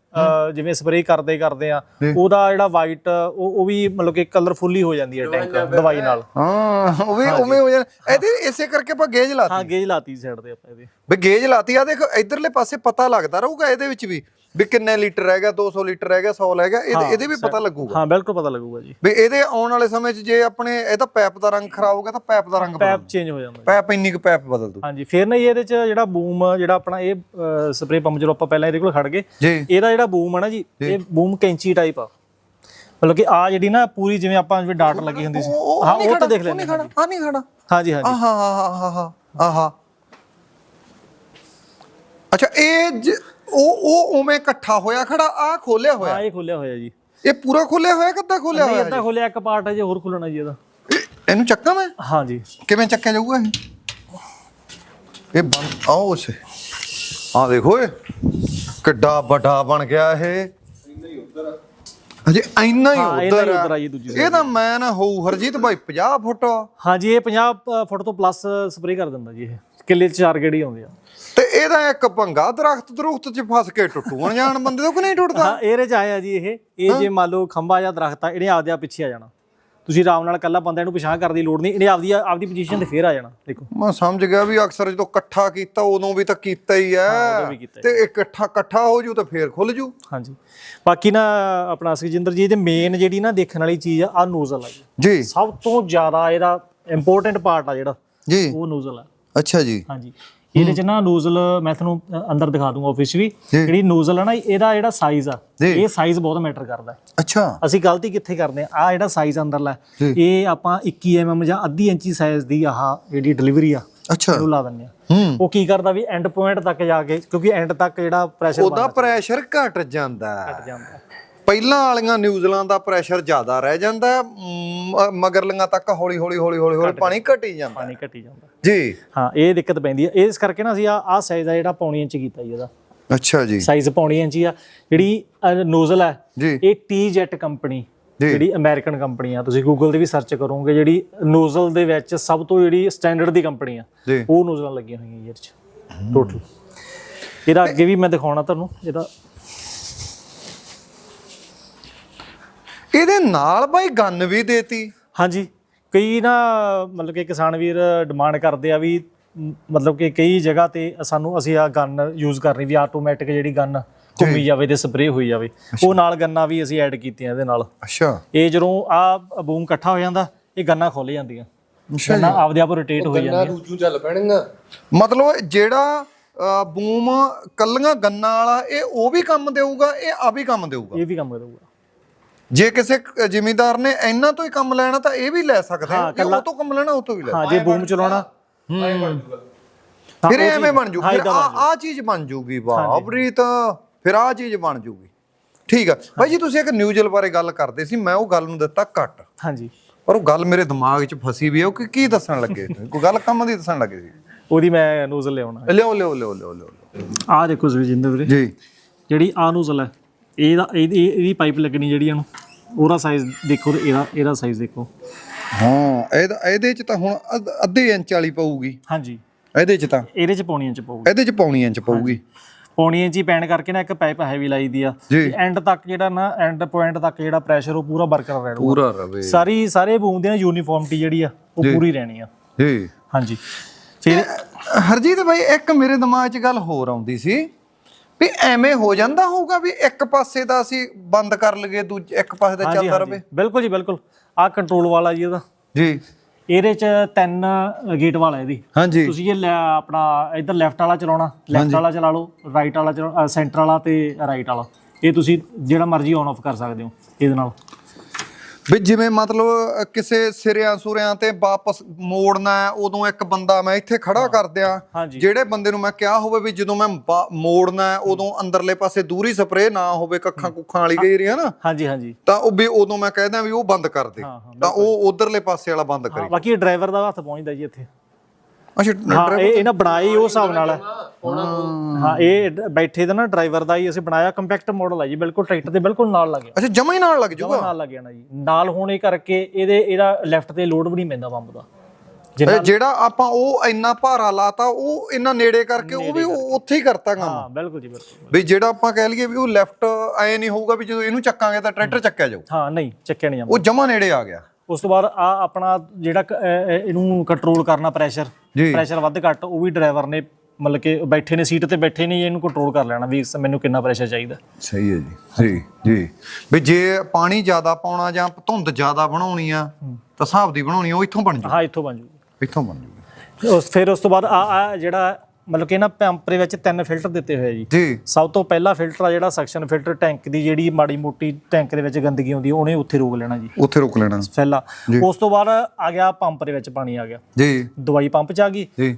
ਜਿਵੇਂ ਸਪਰੇਅ ਕਰਦੇ ਕਰਦੇ ਆ ਉਹਦਾ ਜਿਹੜਾ ਵਾਈਟ ਉਹ ਉਹ ਵੀ ਮਤਲਬ ਕਿ ਕਲਰਫੁੱਲ ਹੀ ਹੋ ਜਾਂਦੀ ਹੈ ਟੈਂਕ ਦਵਾਈ ਨਾਲ। ਹਾਂ ਉਹ ਵੀ ਉਵੇਂ ਹੋ ਜਾਂਦਾ। ਇਹਦੇ ਇਸੇ ਕਰਕੇ ਆਪਾਂ ਗੇਜ ਲਾਤੀ। ਹਾਂ ਗੇਜ ਲਾਤੀ ਸਾਈਡ ਤੇ ਆਪਾਂ ਇਹਦੇ। ਵੀ ਗੇਜ ਲਾਤੀ ਆ ਦੇਖ ਇਧਰਲੇ ਪਾਸੇ ਪਤਾ ਲੱਗਦਾ ਰਹੂਗਾ ਇਹਦੇ ਵਿੱਚ ਵੀ। ਵੀ ਕਿੰਨੇ ਲੀਟਰ ਰਹਿ ਗਿਆ 200 ਲੀਟਰ ਰਹਿ ਗਿਆ 100 ਰਹਿ ਗਿਆ ਇਹਦੇ ਇਹਦੇ ਵੀ ਪਤਾ ਲੱਗੂਗਾ। ਹਾਂ ਬਿਲਕੁਲ ਪਤਾ ਲੱਗੂਗਾ ਜੀ। ਵੀ ਇਹਦੇ ਆਉਣ ਵਾਲੇ ਸਮੇਂ 'ਚ ਜੇ ਆਪਣੇ ਇਹਦਾ ਪੈਪ ਦਾ ਰੰਗ ਖਰਾਬ ਹੋ ਗਿਆ ਤਾਂ ਪੈਪ ਦਾ ਰੰਗ ਬਦਲ ਪੈਪ ਚੇਂਜ ਹੋ ਜਾਂਦਾ। ਪੈਪ ਇੰਨੀ ਕੁ ਪੈਪ ਬਦਲ ਦੂ ਹਾਂਜੀ ਫਿਰ ਨਾ ਇਹਦੇ ਚ ਜਿਹੜਾ ਬੂਮ ਜਿਹੜਾ ਆਪਣਾ ਇਹ ਸਪਰੇਅ ਪੰਪ ਜਦੋਂ ਆਪਾਂ ਪਹਿਲਾਂ ਇਹਦੇ ਕੋਲ ਖੜ ਗਏ ਇਹਦਾ ਜਿਹੜਾ ਬੂਮ ਹੈ ਨਾ ਜੀ ਇਹ ਬੂਮ ਕੈਂਚੀ ਟਾਈਪ ਆ। ਮਤਲਬ ਕਿ ਆ ਜਿਹੜੀ ਨਾ ਪੂਰੀ ਜਿਵੇਂ ਆਪਾਂ ਜਿਵੇਂ ਡਾਟ ਲੱਗੀ ਹੁੰਦੀ ਸੀ। ਹਾਂ ਉਹ ਤਾਂ ਦੇਖ ਲੈਂਦੇ ਖੜਾ ਆ ਨਹੀਂ ਖੜਾ ਹਾਂਜੀ ਹਾਂਜੀ। ਆਹਾ ਆਹਾ ਆਹਾ ਆਹਾ ਅੱਛਾ ਇਹ ਉਹ ਉਹ ਉਵੇਂ ਇਕੱਠਾ ਹੋਇਆ ਖੜਾ ਆ ਖੋਲਿਆ ਹੋਇਆ? ਹਾਂ ਇਹ ਖੋਲਿਆ ਹੋਇਆ ਜੀ। ਇਹ ਪੂਰਾ ਖੋਲਿਆ ਹੋਇਆ ਕਿੱਦਾਂ ਖੋਲਿਆ ਨਹੀਂ ਹੋਇਆ ਅੱਧਾ ਖੋਲਿਆ ਇੱਕ ਪਾਰਟ ਹੈ ਜੇ ਹੋਰ ਖੁੱਲਣਾ ਜੀ ਇਹਦਾ। ਇਹ- ਇਹਨੂੰ ਚੱਕਾਂ ਮੈਂ? ਹਾਂਜੀ ਕਿਵੇਂ ਚੱਕਿਆ ਜਾਊਗਾ ਇਹ? ਇਹ ਬੰਦ ਆਓ ਸੇ ਆ ਦੇਖੋ ਇਹ ਕਿੱਡਾ ਵੱਡਾ ਬਣ ਗਿਆ ਇਹ। ਅਜੇ ਇੰਨਾ ਹੀ ਹਾਂ, ਹੀ ਉਧਰ ਆ। ਜੀ ਇਹ ਤਾਂ ਮੈਂ ਨਾ ਹੋਊ ਹਰਜੀਤ ਭਾਈ 50 ਫੁੱਟ। ਹਾਂਜੀ ਇਹ 50 ਫੁੱਟ ਤੋਂ ਪਲੱਸ ਸਪਰੇਅ ਕਰ ਦਿੰਦਾ ਜੀ ਇਹ। ਕਿੱਲੇ 'ਚ ਚਾਰ ਗੇੜੀ ਆਉਂਦੇ ਆ। ਤੇ ਇਹਦਾ ਇੱਕ ਭੰਗਾ ਦਰਖਤ ਦਰੁਖਤ 'ਚ ਫਸ ਕੇ ਟੁੱਟੂ। ਅਣਜਾਣ ਬੰਦੇ ਤੋਂ ਕਿ ਨਹੀਂ ਟੁੱਟਦਾ? ਹਾਂ ਇਹਦੇ 'ਚ ਆਇਆ ਜੀ ਇਹ। ਇਹ ਜੇ ਮੰਨ ਲਓ ਖੰਭਾ ਜਾਂ ਦਰਖਤ ਆ ਇਹਨੇ ਆਪਦੇ ਆਪ ਪਿੱਛੇ ਆ ਜਾਣਾ। ਤੁਸੀਂ ਆਰਾਮ ਨਾਲ ਕੱਲਾ ਬੰਦਾ ਇਹਨੂੰ ਪਿਛਾਂ ਕਰਨ ਦੀ ਲੋੜ ਨਹੀਂ। ਇਹਨੇ ਆਪਦੀ ਆਪਦੀ ਪੋਜੀਸ਼ਨ ਤੇ ਫੇਰ ਆ ਜਾਣਾ ਦੇਖੋ। ਮੈਂ ਸਮਝ ਗਿਆ ਵੀ ਅਕਸਰ ਜਦੋਂ ਇਕੱਠਾ ਕੀਤਾ ਉਦੋਂ ਵੀ ਤਾਂ ਕੀਤਾ ਹੀ ਉਦੋਂ ਕੀਤਾ ਤੇ ਇਕੱਠਾ ਇਕੱਠਾ ਹੋ ਜੂ ਤਾਂ ਫੇਰ ਖੁੱਲ ਜੂ। ਹਾਂਜੀ। ਬਾਕੀ ਨਾ ਆਪਣਾ ਸੁਖਜਿੰਦਰ ਜੀ ਇਹਦੇ ਮੇਨ ਜਿਹੜੀ ਨਾ ਦੇਖਣ ਵਾਲੀ ਚੀਜ਼ ਆ ਆ ਨੋਜ਼ਲ ਆ ਜੀ। ਜੀ। ਸਭ ਤੋਂ ਜ਼ਿਆਦਾ ਇਹਦਾ ਇੰਪੋਰਟੈਂਟ ਪਾਰਟ ਆ ਜਿਹੜਾ। ਜੀ। ਉਹ ਨੂਜ਼ਲ ਆ। ਅੱਛਾ ਜੀ। ਹਾਂਜੀ। ਇਹਦੇ ਚ ਨਾ ਨੂਜ਼ਲ ਮੈਂ ਤੁਹਾਨੂੰ ਅੰਦਰ ਦਿਖਾ ਦੂੰਗਾ ਆਫਿਸ ਵੀ। ਜਿਹੜੀ ਨੂਜ਼ਲ ਆ ਨਾ ਇਹਦਾ ਜਿਹੜਾ ਸਾਈਜ਼ ਆ। ਇਹ ਸਾਈਜ਼ ਬਹੁਤ ਮੈਟਰ ਕਰਦਾ ਹੈ। ਅੱਛਾ ਅਸੀਂ ਗਲਤੀ ਕਿੱਥੇ ਕਰਦੇ ਆ ਆ ਜਿਹੜਾ ਸਾਈਜ਼ ਅੰਦਰਲਾ। ਇਹ ਆਪਾਂ 21 mm ਜਾਂ ਅੱਧੀ ਇੰਚੀ ਸਾਈਜ਼ ਦੀ ਆਹ ਜਿਹੜੀ ਡਿਲੀਵਰੀ ਆ ਅੱਛਾ ਇਹਨੂੰ ਲਾ ਦਿੰਦੇ ਆ ਹੂੰ ਉਹ ਕੀ ਕਰਦਾ ਵੀ ਐਂਡ ਪੁਆਇੰਟ ਤੱਕ ਜਾ ਕੇ ਕਿਉਂਕਿ ਐਂਡ ਤੱਕ ਜਿਹੜਾ ਪ੍ਰੈਸ਼ਰ ਉਹਦਾ ਪ੍ਰੈਸ਼ਰ ਘਟ ਜਾਂਦਾ ਹੈ। ਜਾਂਦਾ ਪਹਿਲਾਂ ਵਾਲੀਆਂ ਨਿਊਜ਼ੀਲੈਂਡ ਦਾ ਪ੍ਰੈਸ਼ਰ ਜ਼ਿਆਦਾ ਰਹਿ ਜਾਂਦਾ ਮਗਰਲੀਆਂ ਤੱਕ ਹੌਲੀ ਹੌਲੀ ਹੌਲੀ ਹੌਲੀ ਹੌਲੀ ਪਾਣੀ ਘਟੀ ਜਾਂਦਾ ਪਾਣੀ ਘਟੀ ਜਾਂਦਾ। ਜੀ। ਹਾਂ ਇਹ ਦਿੱਕਤ ਪੈਂਦੀ ਹੈ। ਇਸ ਕਰਕੇ ਨਾ ਅਸੀਂ ਆ ਆ ਸਾਈਜ਼ ਆ ਜਿਹੜਾ ਪੌਣੀ ਇੰਚ ਕੀਤਾ ਜੀ ਇਹਦਾ। ਅੱਛਾ ਜੀ। ਸਾਈਜ਼ ਪੌਣੀ ਇੰਚ ਆ। ਜਿਹੜੀ ਨੋਜ਼ਲ ਹੈ ਜੀ। ਇਹ ਟੀ ਜੈਟ ਕੰਪਨੀ। ਜਿਹੜੀ ਅਮਰੀਕਨ ਕੰਪਨੀ ਆ। ਤੁਸੀਂ ਗੂਗਲ ਤੇ ਵੀ ਸਰਚ ਕਰੋਗੇ ਜਿਹੜੀ ਨੋਜ਼ਲ ਦੇ ਵਿੱਚ ਸਭ ਤੋਂ ਜਿਹੜੀ ਸਟੈਂਡਰਡ ਦੀ ਕੰਪਨੀ ਆ ਉਹ ਨੋਜ਼ਲਾਂ ਲੱਗੀਆਂ ਹੋਈਆਂ ਇਹਦੇ ਚ ਟੋਟਲ ਇਹਦਾ ਅੱਗੇ ਵੀ ਮੈਂ ਦਿਖਾਉਣਾ ਤੁਹਾਨੂੰ ਇਹਦਾ ਇਹਦੇ ਨਾਲ ਬਾਈ ਗੰਨ ਵੀ ਦੇਤੀ। ਹਾਂਜੀ ਕਈ ਨਾ ਮਤਲਬ ਕਿ ਕਿਸਾਨ ਵੀਰ ਡਿਮਾਂਡ ਕਰਦੇ ਆ ਵੀ ਮਤਲਬ ਕਿ ਕਈ ਜਗ੍ਹਾ ਤੇ ਸਾਨੂੰ ਅਸੀਂ ਆ ਗਨ ਯੂਜ਼ ਕਰਨੀ ਵੀ ਆਟੋਮੈਟਿਕ ਜਿਹੜੀ ਗਨ ਘੁੰਮੀ ਜਾਵੇ ਤੇ ਸਪਰੇਅ ਹੋਈ ਜਾਵੇ। ਉਹ ਨਾਲ ਗੰਨਾ ਵੀ ਅਸੀਂ ਐਡ ਕੀਤੀਆਂ ਇਹਦੇ ਨਾਲ। ਅੱਛਾ। ਇਹ ਜਦੋਂ ਆ ਬੂਮ ਇਕੱਠਾ ਹੋ ਜਾਂਦਾ ਇਹ ਗੰਨਾ ਖੁੱਲ ਜਾਂਦੀਆਂ। ਗੰਨਾ ਆਪਦੇ ਆਪ ਰੋਟੇਟ ਹੋ ਜਾਂਦੀਆਂ। ਰੂਜੂ ਚੱਲ ਪੈਣਗਾ ਮਤਲਬ ਜਿਹੜਾ ਬੂਮ ਕੱਲੀਆਂ ਗੰਨਾਂ ਵਾਲਾ ਇਹ ਉਹ ਵੀ ਕੰਮ ਦੇਊਗਾ ਇਹ ਆ ਵੀ ਕੰਮ ਦੇਊਗਾ? ਇਹ ਵੀ ਕੰਮ ਕਰੂਗਾ ਜੇ ਕਿਸੇ ਜ਼ਿਮੀਂਦਾਰ ਨੇ ਇਹਨਾਂ ਤੋਂ ਹੀ ਕੰਮ ਲੈਣਾ ਤਾਂ ਇਹ ਵੀ ਲੈ ਸਕਦਾ ਹੈ ਜੇ ਉਹ ਤੋਂ ਕੰਮ ਲੈਣਾ ਉਹ ਤੋਂ ਵੀ ਲੈ ਹਾਂ ਜੇ ਬੂਮ ਚਲਾਉਣਾ। ਫਿਰ ਐਵੇਂ ਬਣ ਜੂ ਫਿਰ ਆ ਆ ਚੀਜ਼ ਬਣ ਜੂਗੀ ਵਾਹ ਪ੍ਰੀਤ ਫਿਰ ਆ ਚੀਜ਼ ਬਣ ਜੂਗੀ। ਠੀਕ ਆ। ਭਾਈ ਜੀ ਤੁਸੀਂ ਇੱਕ ਨਿਊਜ਼ਲ ਬਾਰੇ ਗੱਲ ਕਰਦੇ ਸੀ ਮੈਂ ਉਹ ਗੱਲ ਨੂੰ ਦਿੱਤਾ ਕੱਟ ਹਾਂਜੀ। ਪਰ ਉਹ ਗੱਲ ਮੇਰੇ ਦਿਮਾਗ 'ਚ ਫਸੀ ਵੀ ਹੈ ਉਹ ਕਿ ਕੀ ਦੱਸਣ ਲੱਗੇ? ਕੋਈ ਗੱਲ ਕੰਮ ਦੀ ਦੱਸਣ ਲੱਗੇ ਸੀ? ਉਹਦੀ ਮੈਂ ਨੂਜ਼ਲ ਲਿਆਉਣਾ ਲਿਓ ਲਿਓ ਲਿਓ ਲਿਓ ਲਿਓ ਆਹ ਦੇਖੋ ਸੁਖਜਿੰਦਰ ਵੀਰੇ। ਜੀ। ਜਿਹੜੀ ਆ ਨੂਜ਼ਲ ਹੈ ਇਹਦੀ ਇਹਦੀ ਪਾਈਪ ਲੱਗਣੀ ਜਿਹੜੀ ਇਹਨੂੰ ਉਹਦਾ ਸਾਈਜ਼ ਦੇਖੋ ਤੇ ਇਹਦਾ ਇਹਦਾ ਸਾਈਜ਼ ਦੇਖੋ। ਹਾਂ ਇਹਦਾ ਇਹਦੇ 'ਚ ਤਾਂ ਹੁਣ ਅੱਧ- ਅੱਧੇ ਇੰਚ ਵਾਲੀ ਪਊਗੀ। ਹਾਂਜੀ। ਇਹਦੇ 'ਚ ਤਾਂ। ਇਹਦੇ ਚ ਪੌਣੀ ਇੰਚ ਪਊਗਾ। ਇਹਦੇ 'ਚ ਪੌਣੀ ਇੰਚ ਪਊਗੀ। ਪੌਣੀ ਇੰਚ ਹੀ ਪੈਣ ਕਰਕੇ ਨਾ ਇੱਕ ਪਾਈਪ ਹੈਵੀ ਲਾਈ ਦੀ ਆ। ਜੀ। ਐਂਡ ਤੱਕ ਜਿਹੜਾ ਨਾ ਐਂਡ ਪੁਆਇੰਟ ਤੱਕ ਜਿਹੜਾ ਪ੍ਰੈਸ਼ਰ ਉਹ ਪੂਰਾ ਬਰਕਰਾਰ ਰਹਿਣਾ ਪੂਰਾ ਰਵੇ। ਸਾਰੀ ਸਾਰੇ ਬੂਮ ਦੀ ਯੂਨੀਫਾਰਮਟੀ ਜਿਹੜੀ ਆ ਉਹ ਪੂਰੀ ਰਹਿਣੀ ਆ। ਜੀ। ਹਾਂਜੀ। ਫਿਰ ਹਰਜੀਤ ਭਾਈ ਇੱਕ ਮੇਰੇ ਦਿਮਾਗ 'ਚ ਗੱਲ ਹੋਰ ਆਉਂਦੀ ਸੀ। ਵੀ ਐਵੇਂ ਹੋ ਜਾਂਦਾ ਹੋਊਗਾ ਵੀ ਇੱਕ ਪਾਸੇ ਦਾ ਅਸੀਂ ਬੰਦ ਕਰ ਲਈਏ ਦੂਜੇ ਇੱਕ ਪਾਸੇ ਦਾ ਚੱਲਦਾ ਰਵੇ ਬਿਲਕੁਲ ਜੀ ਬਿਲਕੁਲ। ਆ ਕੰਟਰੋਲ ਵਾਲਾ ਜੀ ਇਹਦਾ। ਜੀ। ਇਹਦੇ ਚ ਤਿੰਨ ਗੇਟ ਵਾਲਾ ਇਹਦੀ। ਹਾਂਜੀ। ਤੁਸੀਂ ਇਹ ਆਪਣਾ ਇਧਰ ਲੈਫਟ ਵਾਲਾ ਚਲਾਉਣਾ ਲੈਫਟ ਵਾਲਾ ਚਲਾ ਲਓ ਰਾਈਟ ਵਾਲਾ ਸੈਂਟਰ ਵਾਲਾ ਤੇ ਰਾਈਟ ਵਾਲਾ। ਇਹ ਤੁਸੀਂ ਜਿਹੜਾ ਮਰਜ਼ੀ ਔਨ ਆਫ ਕਰ ਸਕਦੇ ਹੋ ਇਹਦੇ ਨਾਲ। ਵੀ ਜਿਵੇਂ ਮਤਲਬ ਕਿਸੇ ਸਿਰਿਆਂ ਸੁਰਿਆਂ ਤੇ ਵਾਪਸ ਮੋੜਨਾ ਹੈ ਉਦੋਂ ਇੱਕ ਬੰਦਾ ਮੈਂ ਇੱਥੇ ਖੜਾ ਕਰ ਦਿਆਂ ਹਾਂਜੀ। ਜਿਹੜੇ ਬੰਦੇ ਨੂੰ ਮੈਂ ਕਿਹਾ ਹੋਵੇ ਵੀ ਜਦੋਂ ਮੈਂ ਬਾ- ਮੋੜਨਾ ਹੈ ਉਦੋਂ ਅੰਦਰਲੇ ਪਾਸੇ ਦੂਰੀ ਸਪਰੇਅ ਨਾ ਹੋਵੇ ਕੱਖਾਂ ਕੁੱਖਾਂ ਵਾਲੀ ਗਈ ਰਹੀ ਹੈ ਨਾ ਹਾਂਜੀ ਹਾਂਜੀ। ਤਾਂ ਉਹ ਵੀ ਉਦੋਂ ਮੈਂ ਕਹਿਦਾ ਵੀ ਉਹ ਬੰਦ ਕਰ ਦੇ। ਹਾਂ, ਹਾਂ, ਤਾਂ ਉਹ ਉਧਰਲੇ ਪਾਸੇ ਵਾਲਾ ਬੰਦ ਹਾਂ, ਕਰੀ। ਬਾਕੀ ਡਰਾਈਵਰ ਦਾ ਹੱਥ ਪਹੁੰਚਦਾ ਜੀ ਇੱਥੇ। ਅੱਛਾ ਹਾਂ ਇਹ ਇਹਨਾਂ ਬਣਾਈ ਉਸ ਹਿਸਾਬ ਨਾਲ ਹੈ। ਹਾਂ। ਇਹ ਬੈਠੇ ਦਾ ਨਾ ਡਰਾਈਵਰ ਦਾ ਹੀ ਅਸੀਂ ਬਣਾਇਆ ਕੰਪੈਕਟ ਮਾਡਲ ਹੈ ਜੀ ਬਿਲਕੁਲ ਟਰੈਕਟਰ ਦੇ ਬਿਲਕੁਲ ਨਾਲ ਲੱਗਿਆ ਅੱਛਾ ਜਮਾ ਹੀ ਨਾਲ ਲੱਗ ਜਾਊਗਾ ਨਾਲ ਲੱਗਿਆ ਨਾ ਜੀ। ਨਾਲ ਹੋਣੇ ਕਰਕੇ ਇਹਦੇ ਇਹਦਾ ਲੈਫਟ ਤੇ ਲੋਡ ਵੀ ਨਹੀਂ ਪੈਂਦਾ ਪੰਪ ਦਾ। ਜਿਹੜਾ ਆਪਾਂ ਉਹ ਇੰਨਾ ਭਾਰਾ ਲਾਤਾ ਉਹ ਇੰਨਾ ਨੇੜੇ ਕਰਕੇ ਉਹ ਵੀ ਉਹ ਉੱਥੇ ਹੀ ਕਰਤਾ ਕੰਮ? ਹਾਂ ਬਿਲਕੁਲ ਜੀ ਬਿਲਕੁਲ। ਵੀ ਜਿਹੜਾ ਆਪਾਂ ਕਹਿ ਲਈਏ ਵੀ ਉਹ ਲੈਫਟ ਐ ਨਹੀਂ ਹੋਊਗਾ ਵੀ ਜਦੋਂ ਇਹਨੂੰ ਚੱਕਾਂਗੇ ਤਾਂ ਟਰੈਕਟਰ ਚੱਕਿਆ ਜਾਊ। ਹਾਂ ਨਹੀਂ ਚੱਕਿਆ ਨਹੀਂ ਜਾਂਦਾ। ਉਹ ਜਮਾ ਨੇੜੇ ਆ ਗਿਆ। ਉਸ ਤੋਂ ਬਾਅਦ ਆ ਆਪਣਾ ਜਿਹੜਾ ਇਹਨੂੰ ਕੰਟਰੋਲ ਕਰਨਾ ਪ੍ਰੈਸ਼ਰ ਜੀ। ਪ੍ਰੈਸ਼ਰ ਵੱਧ ਘੱਟ ਉਹ ਵੀ ਡਰਾਈਵਰ ਨੇ ਮਤਲਬ ਕਿ ਬੈਠੇ ਨੇ ਸੀਟ ਤੇ ਬੈਠੇ ਨੇ ਇਹਨੂੰ ਕੰਟਰੋਲ ਕਰ ਲੈਣਾ ਵੀ ਮੈਨੂੰ ਕਿੰਨਾ ਪ੍ਰੈਸ਼ਰ ਚਾਹੀਦਾ। ਸਹੀ ਹੈ ਜੀ ਜੀ ਜੀ। ਵੀ ਜੇ ਪਾਣੀ ਜ਼ਿਆਦਾ ਪਾਉਣਾ ਜਾਂ ਧੁੰਦ ਜ਼ਿਆਦਾ ਬਣਾਉਣੀ ਆ ਤਾਂ ਹਿਸਾਬ ਦੀ ਬਣਾਉਣੀ ਉਹ ਇੱਥੋਂ ਬਣ ਜੂ। ਹਾਂ ਇੱਥੋਂ ਬਣ ਜੂਗੀ ਇੱਥੋਂ ਬਣ ਜੂ। ਉਸ ਫਿਰ ਉਸ ਤੋਂ ਬਾਅਦ ਆ ਆ ਜਿਹੜਾ ਮਤਲਬ ਕਿ ਇਹਨਾਂ ਪੰਪ ਦੇ ਵਿੱਚ ਤਿੰਨ ਫਿਲਟਰ ਦਿੱਤੇ ਹੋਏ ਆ ਜੀ। ਜੀ। ਸਭ ਤੋਂ ਪਹਿਲਾ ਫਿਲਟਰ ਆ ਜਿਹੜਾ ਸਕਸ਼ਨ ਫਿਲਟਰ ਟੈਂਕ ਦੀ ਜਿਹੜੀ ਮਾੜੀ ਮੋਟੀ ਟੈਂਕ ਦੇ ਵਿੱਚ ਗੰਦਗੀ ਆਉਂਦੀ ਉਹਨੇ ਉੱਥੇ ਰੋਕ ਲੈਣਾ ਜੀ। ਉੱਥੇ ਰੁਕ ਲੈਣਾ। ਪਹਿਲਾ ਉਸ ਤੋਂ ਬਾਅਦ ਆ ਗਿਆ ਪੰਪ ਦੇ ਵਿੱਚ ਪਾਣੀ ਆ ਗਿਆ। ਜੀ। ਦਵਾਈ ਪੰਪ ਚ ਆ ਗਈ। ਜੀ।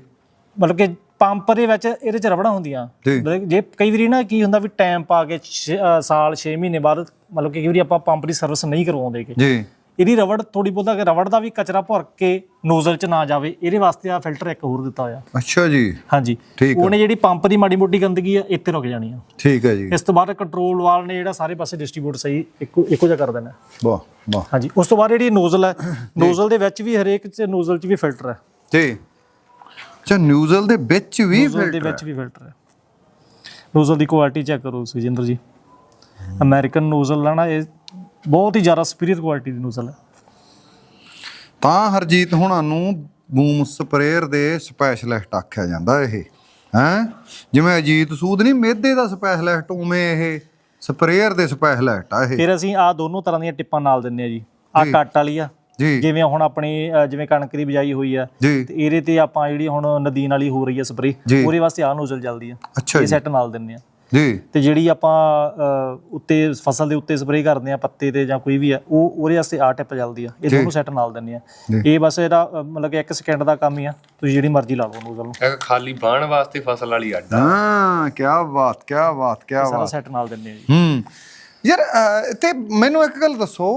ਮਤਲਬ ਕਿ ਪੰਪ ਦੇ ਵਿੱਚ ਇਹਦੇ ਚ ਰਬੜਾਂ ਹੁੰਦੀਆਂ। ਜੀ। ਮਤਲਬ ਕਿ ਜੇ ਕਈ ਵਾਰੀ ਨਾ ਕੀ ਹੁੰਦਾ ਵੀ ਟਾਈਮ ਪਾ ਕੇ ਛੇ- ਸਾਲ 6 ਮਹੀਨੇ ਬਾਅਦ ਮਤਲਬ ਕਿ ਕਈ ਵਾਰੀ ਆਪਾਂ ਪੰਪ ਦੀ ਸਰਵਿਸ ਨਹੀਂ ਕਰਵਾਉਂਦੇਗੇ ਜੀ। ਇਹਦੀ ਰਬੜ ਥੋੜੀ ਬਹੁਤਾ ਕਿ ਰਬੜ ਦਾ ਵੀ ਕਚਰਾ ਭਰ ਕੇ ਨੋਜ਼ਲ ਚ ਨਾ ਜਾਵੇ ਇਹਦੇ ਵਾਸਤੇ ਆ ਫਿਲਟਰ ਇੱਕ ਹੋਰ ਦਿੱਤਾ ਹੋਇਆ। ਅੱਛਾ ਜੀ। ਹਾਂਜੀ। ਠੀਕ। ਉਹਨੇ ਜਿਹੜੀ ਪੰਪ ਦੀ ਮਾੜੀ ਮੋਟੀ ਗੰਦਗੀ ਆ ਇੱਥੇ ਰੁਕ ਜਾਣੀ ਆ। ਠੀਕ ਹੈ ਜੀ। ਇਸ ਤੋਂ ਬਾਅਦ ਕੰਟਰੋਲ ਵਾਲ ਨੇ ਜਿਹੜਾ ਸਾਰੇ ਪਾਸੇ ਡਿਸਟ੍ਰੀਬਿਊਟ ਸਹੀ ਇੱਕੋ ਇੱਕੋ ਜਿਹਾ ਕਰ ਦੇਣਾ। ਵਾਹ ਵਾਹ। ਹਾਂਜੀ ਉਸ ਤੋਂ ਬਾਅਦ ਜਿਹੜੀ ਨੋਜ਼ਲ ਹੈ ਨੋਜ਼ਲ ਦੇ ਵਿੱਚ ਵੀ ਹਰੇਕ ਚ ਨੋਜ਼ਲ ਚ ਵੀ ਫਿਲਟਰ ਹੈ ਜੀ ਅੱਛਾ ਨਿਊਜ਼ਲ ਦੇ ਵਿੱਚ ਵੀ ਨੋਜ਼ਲ ਦੇ ਫਿਲਟਰ ਵਿੱਚ ਵੀ ਫਿਲਟਰ ਹੈ ਨੋਜ਼ਲ ਦੀ ਕੁਆਲਿਟੀ ਚੈੱਕ ਕਰੋ ਸੁਜਿੰਦਰ ਜੀ। ਅਮਰੀਕਨ ਨੋਜ਼ਲ ਲੈਣਾ ਇਹ ਬਹੁਤ ਹੀ ਜ਼ਿਆਦਾ ਸੁਪੀਰੀਅਰ ਕੁਆਲਿਟੀ ਦੀ ਨੋਜ਼ਲ ਹੈ। ਤਾਂ ਹਰਜੀਤ ਹੁਣਾਂ ਨੂੰ ਬੂਮ ਸਪਰੇਅਰ ਦੇ ਸਪੈਸ਼ਲਿਸਟ ਆਖਿਆ ਜਾਂਦਾ ਇਹ ਹੈ? ਜਿਵੇਂ ਅਜੀਤ ਸੂਦ ਨਹੀਂ ਮੇਦੇ ਦਾ ਸਪੈਸ਼ਲਿਸਟ ਉਵੇਂ ਇਹ ਸਪਰੇਅਰ ਦੇ ਸਪੈਸ਼ਲਿਸਟ ਆ ਇਹ। ਫਿਰ ਅਸੀਂ ਆ ਦੋਨੋਂ ਤਰ੍ਹਾਂ ਦੀਆਂ ਟਿੱਪਾਂ ਨਾਲ ਦਿੰਨੇ ਆ ਜੀ। ਆ ਕੱਟ ਵਾਲੀ ਆ। ਜੀ। ਜਿਵੇਂ ਹੁਣ ਆਪਣੀ ਅ, ਜਿਵੇਂ ਕਣਕ ਦੀ ਬਿਜਾਈ ਹੋਈ ਆ ਜੀ। ਤੇ ਇਹਦੇ ਤੇ ਆਪਾਂ ਜਿਹੜੀ ਹੁਣ ਨਦੀਨ ਵਾਲੀ ਹੋ ਰਹੀ ਹੈ ਸਪਰੇ ਜੀ। ਉਹਦੇ ਵਾਸਤੇ ਆਹ ਨੋਜ਼ਲ ਚੱਲਦੀ ਆ। ਅੱਛਾ ਇਹ ਜੀ। ਸੈੱਟ ਨਾਲ ਦਿੰਨੇ ਆ। ਜੀ। ਤੇ ਜਿਹੜੀ ਆਪਾਂ ਉੱਤੇ ਫਸਲ ਦੇ ਉੱਤੇ ਸਪਰੇ ਕਰਦੇ ਆ ਪੱਤੇ ਤੇ ਜਾਂ ਕੋਈ ਵੀ ਆ ਉਹ ਉਹਦੇ ਵਾਸਤੇ ਆ ਟਿਪ ਚੱਲਦੀ ਆ। ਇਹ ਦੋਨੋਂ ਸੈੱਟ ਨਾਲ ਦਿੰਨੇ ਆ। ਇਹ ਬਸ ਇਹਦਾ ਮਤਲਬ ਕਿ 1 ਸਕਿੰਟ ਦਾ ਕੰਮ ਹੀ ਆ। ਤੁਸੀਂ ਜਿਹੜੀ ਮਰਜ਼ੀ ਲਾ ਲਓ ਨੋਜ਼ਲ ਨੂੰ ਇੱਕ ਖਾਲੀ ਬਾਣ ਵਾਸਤੇ ਫਸਲ ਵਾਲੀ ਅੱਡ ਹਾਂ ਕੀ ਬਾਤ ਕੀ ਬਾਤ ਕੀ ਸਾਰਾ ਬਾਤ। ਸੈੱਟ ਨਾਲ ਦਿੰਨੇ ਆ ਜੀ। ਹੂੰ। ਯਾਰ ਤੇ ਮੈਨੂੰ ਇੱਕ ਗੱਲ ਦੱਸੋ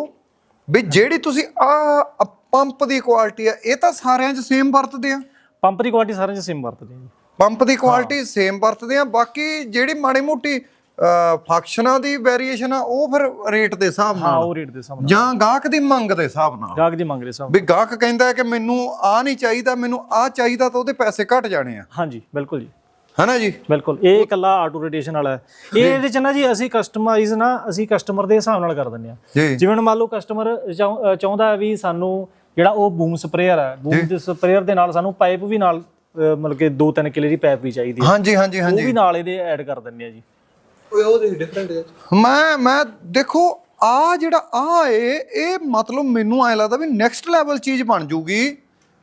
ਵੀ ਜਿਹੜੀ ਤੁਸੀਂ ਆ ਪੰਪ ਦੀ ਕੁਆਲਿਟੀ ਆ ਇਹ ਤਾਂ ਸਾਰਿਆਂ 'ਚ ਸੇਮ ਵਰਤਦੇ ਆ? ਪੰਪ ਦੀ ਕੁਆਲਿਟੀ ਸਾਰਿਆਂ 'ਚ ਸੇਮ ਵਰਤਦੇ ਆ ਜੀ। ਪੰਪ ਦੀ ਕੁਆਲਿਟੀ ਸੇਮ ਵਰਤਦੇ ਆ ਬਾਕੀ ਜਿਹੜੀ ਮਾੜੀ ਮੋਟੀ ਫੰਕਸ਼ਨਾਂ ਦੀ ਵੇਰੀਏਸ਼ਨ ਆ ਉਹ ਫਿਰ ਰੇਟ ਦੇ ਹਿਸਾਬ ਹਾਂ ਨਾਲ। ਉਹ ਰੇਟ ਦੇ ਹਿਸਾਬ ਨਾਲ। ਜਾਂ ਗਾਹਕ ਦੀ ਮੰਗ ਦੇ ਹਿਸਾਬ ਨਾਲ। ਗਾਹਕ ਦੀ ਮੰਗ ਦੇ ਹਿਸਾਬ ਵੀ ਗਾਹਕ ਕਹਿੰਦਾ ਹੈ ਕਿ ਮੈਨੂੰ ਆ ਨਹੀਂ ਚਾਹੀਦਾ ਮੈਨੂੰ ਆ ਚਾਹੀਦਾ ਤਾਂ ਉਹਦੇ ਪੈਸੇ ਘਟ ਜਾਣੇ ਆ। ਹਾਂਜੀ ਬਿਲਕੁਲ ਜੀ। ਹਨਾ ਜੀ? ਬਿਲਕੁਲ ਇਹ ਇਕੱਲਾ ਆਟੋ ਰੋਟੇਸ਼ਨ ਵਾਲਾ ਹੈ। ਇਹ ਇਹਦੇ ਚ ਨਾ ਜੀ ਅਸੀਂ ਕਸਟਮਾਈਜ਼ ਨਾ ਅਸੀਂ ਕਸਟਮਰ ਦੇ ਹਿਸਾਬ ਨਾਲ ਕਰ ਦਿੰਦੇ ਆ। ਜਿਵੇਂ ਮੰਨ ਲਓ ਕਸਟਮਰ ਚਾਹੁੰਦਾ ਹੈ ਵੀ ਸਾਨੂੰ ਜਿਹੜਾ ਉਹ ਬੂਮ ਸਪਰੇਅਰ ਹੈ ਬੂਮ ਦੇ ਸਪਰੇਅਰ ਦੇ ਨਾਲ ਸਾਨੂੰ ਪਾਈਪ ਵੀ ਨਾਲ ਮਤਲਬ ਕਿ 2-3 ਕਿਲੇ ਦੀ ਪਾਈਪ ਵੀ ਚਾਹੀਦੀ ਹੈ। ਹਾਂਜੀ ਹਾਂਜੀ ਉਹ ਹਾਂਜੀ। ਵੀ ਨਾਲ ਇਹਦੇ ਐਡ ਕਰ ਦਿੰਦੇ ਆ ਜੀ। ਮੈਂ ਮੈਂ ਦੇਖੋ ਆ ਜਿਹੜਾ ਆ ਏ ਇਹ ਮਤਲਬ ਮੈਨੂੰ ਐ ਲੱਗਦਾ ਵੀ ਨੈਕਸਟ ਲੈਵਲ ਚੀਜ਼ ਬਣ ਜੂਗੀ।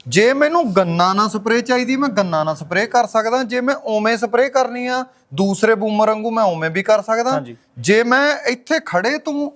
ਜੇ ਮੈਨੂੰ ਗੰਨਾ ਨਾਲ ਸਪਰੇਅ ਚਾਹੀਦੀ ਮੈਂ ਗੰਨਾ ਨਾਲ ਸਪਰੇਅ ਕਰ ਸਕਦਾ। ਜੇ ਮੈਂ ਓਵੇਂ ਸਪਰੇਅ ਕਰਨੀ ਆ ਦੂਸਰੇ ਬੂਮਰ ਵਾਂਗੂ ਮੈਂ ਓਵੇਂ ਵੀ ਕਰ ਸਕਦਾ। ਹਾਂਜੀ। ਜੇ ਮੈਂ ਇੱਥੇ ਖੜੇ ਤੂੰ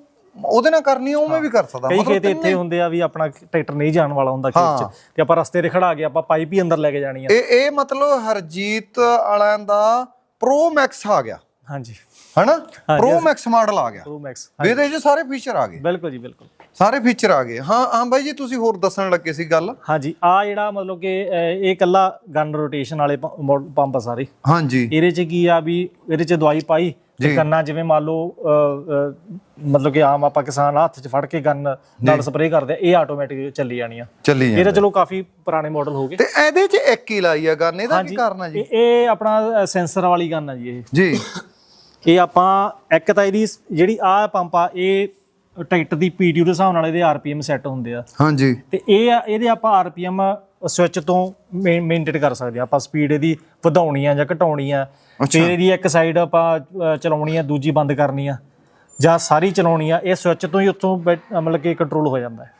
ਉਹਦੇ ਨਾਲ ਕਰਨੀ ਆ ਉਵੇਂ ਵੀ ਕਰ ਸਕਦਾ ਕਈ ਮਤਲਬ ਖੇਤ ਇੱਥੇ ਹੁੰਦੇ ਆ ਵੀ ਆਪਣਾ ਟਰੈਕਟਰ ਨਹੀਂ ਜਾਣ ਵਾਲਾ ਹੁੰਦਾ ਖੇਤ 'ਚ ਤੇ ਆਪਾਂ ਰਸਤੇ ਤੇ ਖੜਾ ਕੇ ਆਪਾਂ ਪਾਈਪ ਹੀ ਅੰਦਰ ਲੈ ਕੇ ਜਾਣੀ ਆ। ਇਹ ਇਹ ਮਤਲਬ ਹਰਜੀਤ ਵਾਲਿਆਂ ਦਾ ਪ੍ਰੋ ਮੈਕਸ ਆ ਗਿਆ। ਹਾਂਜੀ। ਹਨਾ? ਪ੍ਰੋ ਮੈਕਸ ਮਾਡਲ ਆ ਗਿਆ। ਪ੍ਰੋ ਮੈਕਸ ਇਹਦੇ 'ਚ ਸਾਰੇ ਫੀਚਰ ਆ ਗਏ। ਬਿਲਕੁਲ ਜੀ ਬਿਲਕੁਲ। ਸਾਰੇ ਫੀਚਰ ਆ ਗਏ। ਹਾਂ ਹਾਂ ਬਾਈ ਜੀ ਤੁਸੀਂ ਹੋਰ ਦੱਸਣ ਲੱਗੇ ਸੀ ਗੱਲ? ਹਾਂਜੀ ਆ ਜਿਹੜਾ ਮਤਲਬ ਕਿ ਇਹ ਇਕੱਲਾ ਗਨ ਰੋਟੇਸ਼ਨ ਵਾਲੇ ਮੋ- ਪੰਪ ਸਾਰੇ। ਹਾਂਜੀ। ਇਹਦੇ ਚ ਕੀ ਆ ਵੀ ਇਹਦੇ ਚ ਦਵਾਈ ਪਾਈ ਤੇ ਗੰਨਾ ਜਿਵੇਂ ਮੰਨ ਲਓ ਮਤਲਬ ਕਿ ਆਮ ਆਪਾਂ ਕਿਸਾਨ ਹੱਥ 'ਚ ਫੜ ਕੇ ਗੰਨ ਨਾਲ ਸਪਰੇਅ ਕਰਦੇ ਆ ਇਹ ਆਟੋਮੈਟਿਕ ਚੱਲੀ ਜਾਣੀ ਆ। ਚੱਲੀ ਇਹ ਤਾਂ ਚਲੋ ਕਾਫੀ ਪੁਰਾਣੇ ਮਾਡਲ ਹੋ ਗਏ। ਤੇ ਇਹਦੇ 'ਚ ਇੱਕ ਹੀ ਲਾਈ ਆ ਗਨ ਇਹਦਾ ਕੀ ਕਰਨਾ ਜੀ? ਇਹ ਆਪਣਾ ਸੈਂਸਰ ਵਾਲੀ ਗੰਨ ਆ ਜੀ ਇਹ। ਜੀ। ਇਹ ਆਪਾਂ ਇੱਕ ਤਾਂ ਇਹਦੀ ਜਿਹੜੀ ਆ ਪੰਪ ਆ ਇਹ ਟਰੈਕਟਰ ਦੀ ਪੀਟੀਯੂ ਦੇ ਹਿਸਾਬ ਨਾਲ ਇਹਦੇ ਆਰਪੀਐਮ ਸੈੱਟ ਹੁੰਦੇ ਆ। ਹਾਂਜੀ। ਤੇ ਇਹ ਆ- ਇਹਦੇ ਆਪਾਂ ਆਰਪੀਐਮ ਸਵਿਚ ਤੋਂ ਮੇਨਟੇਨ ਕਰ ਸਕਦੇ ਆ। ਆਪਾਂ ਸਪੀਡ ਇਹਦੀ ਵਧਾਉਣੀ ਆ ਜਾਂ ਘਟਾਉਣੀ ਆ। ਫਿਰ ਇਹਦੀ ਇੱਕ ਸਾਈਡ ਆਪਾਂ ਚਲਾਉਣੀ ਆ ਦੂਜੀ ਬੰਦ ਕਰਨੀ ਆ। ਜਾਂ ਸਾਰੀ ਚਲਾਉਣੀ ਆ ਇਹ ਸਵਿਚ ਤੋਂ ਹੀ ਉੱਥੋਂ ਮਤਲਬ ਕਿ ਕੰਟਰੋਲ ਹੋ ਜਾਂਦਾ ਹੈ।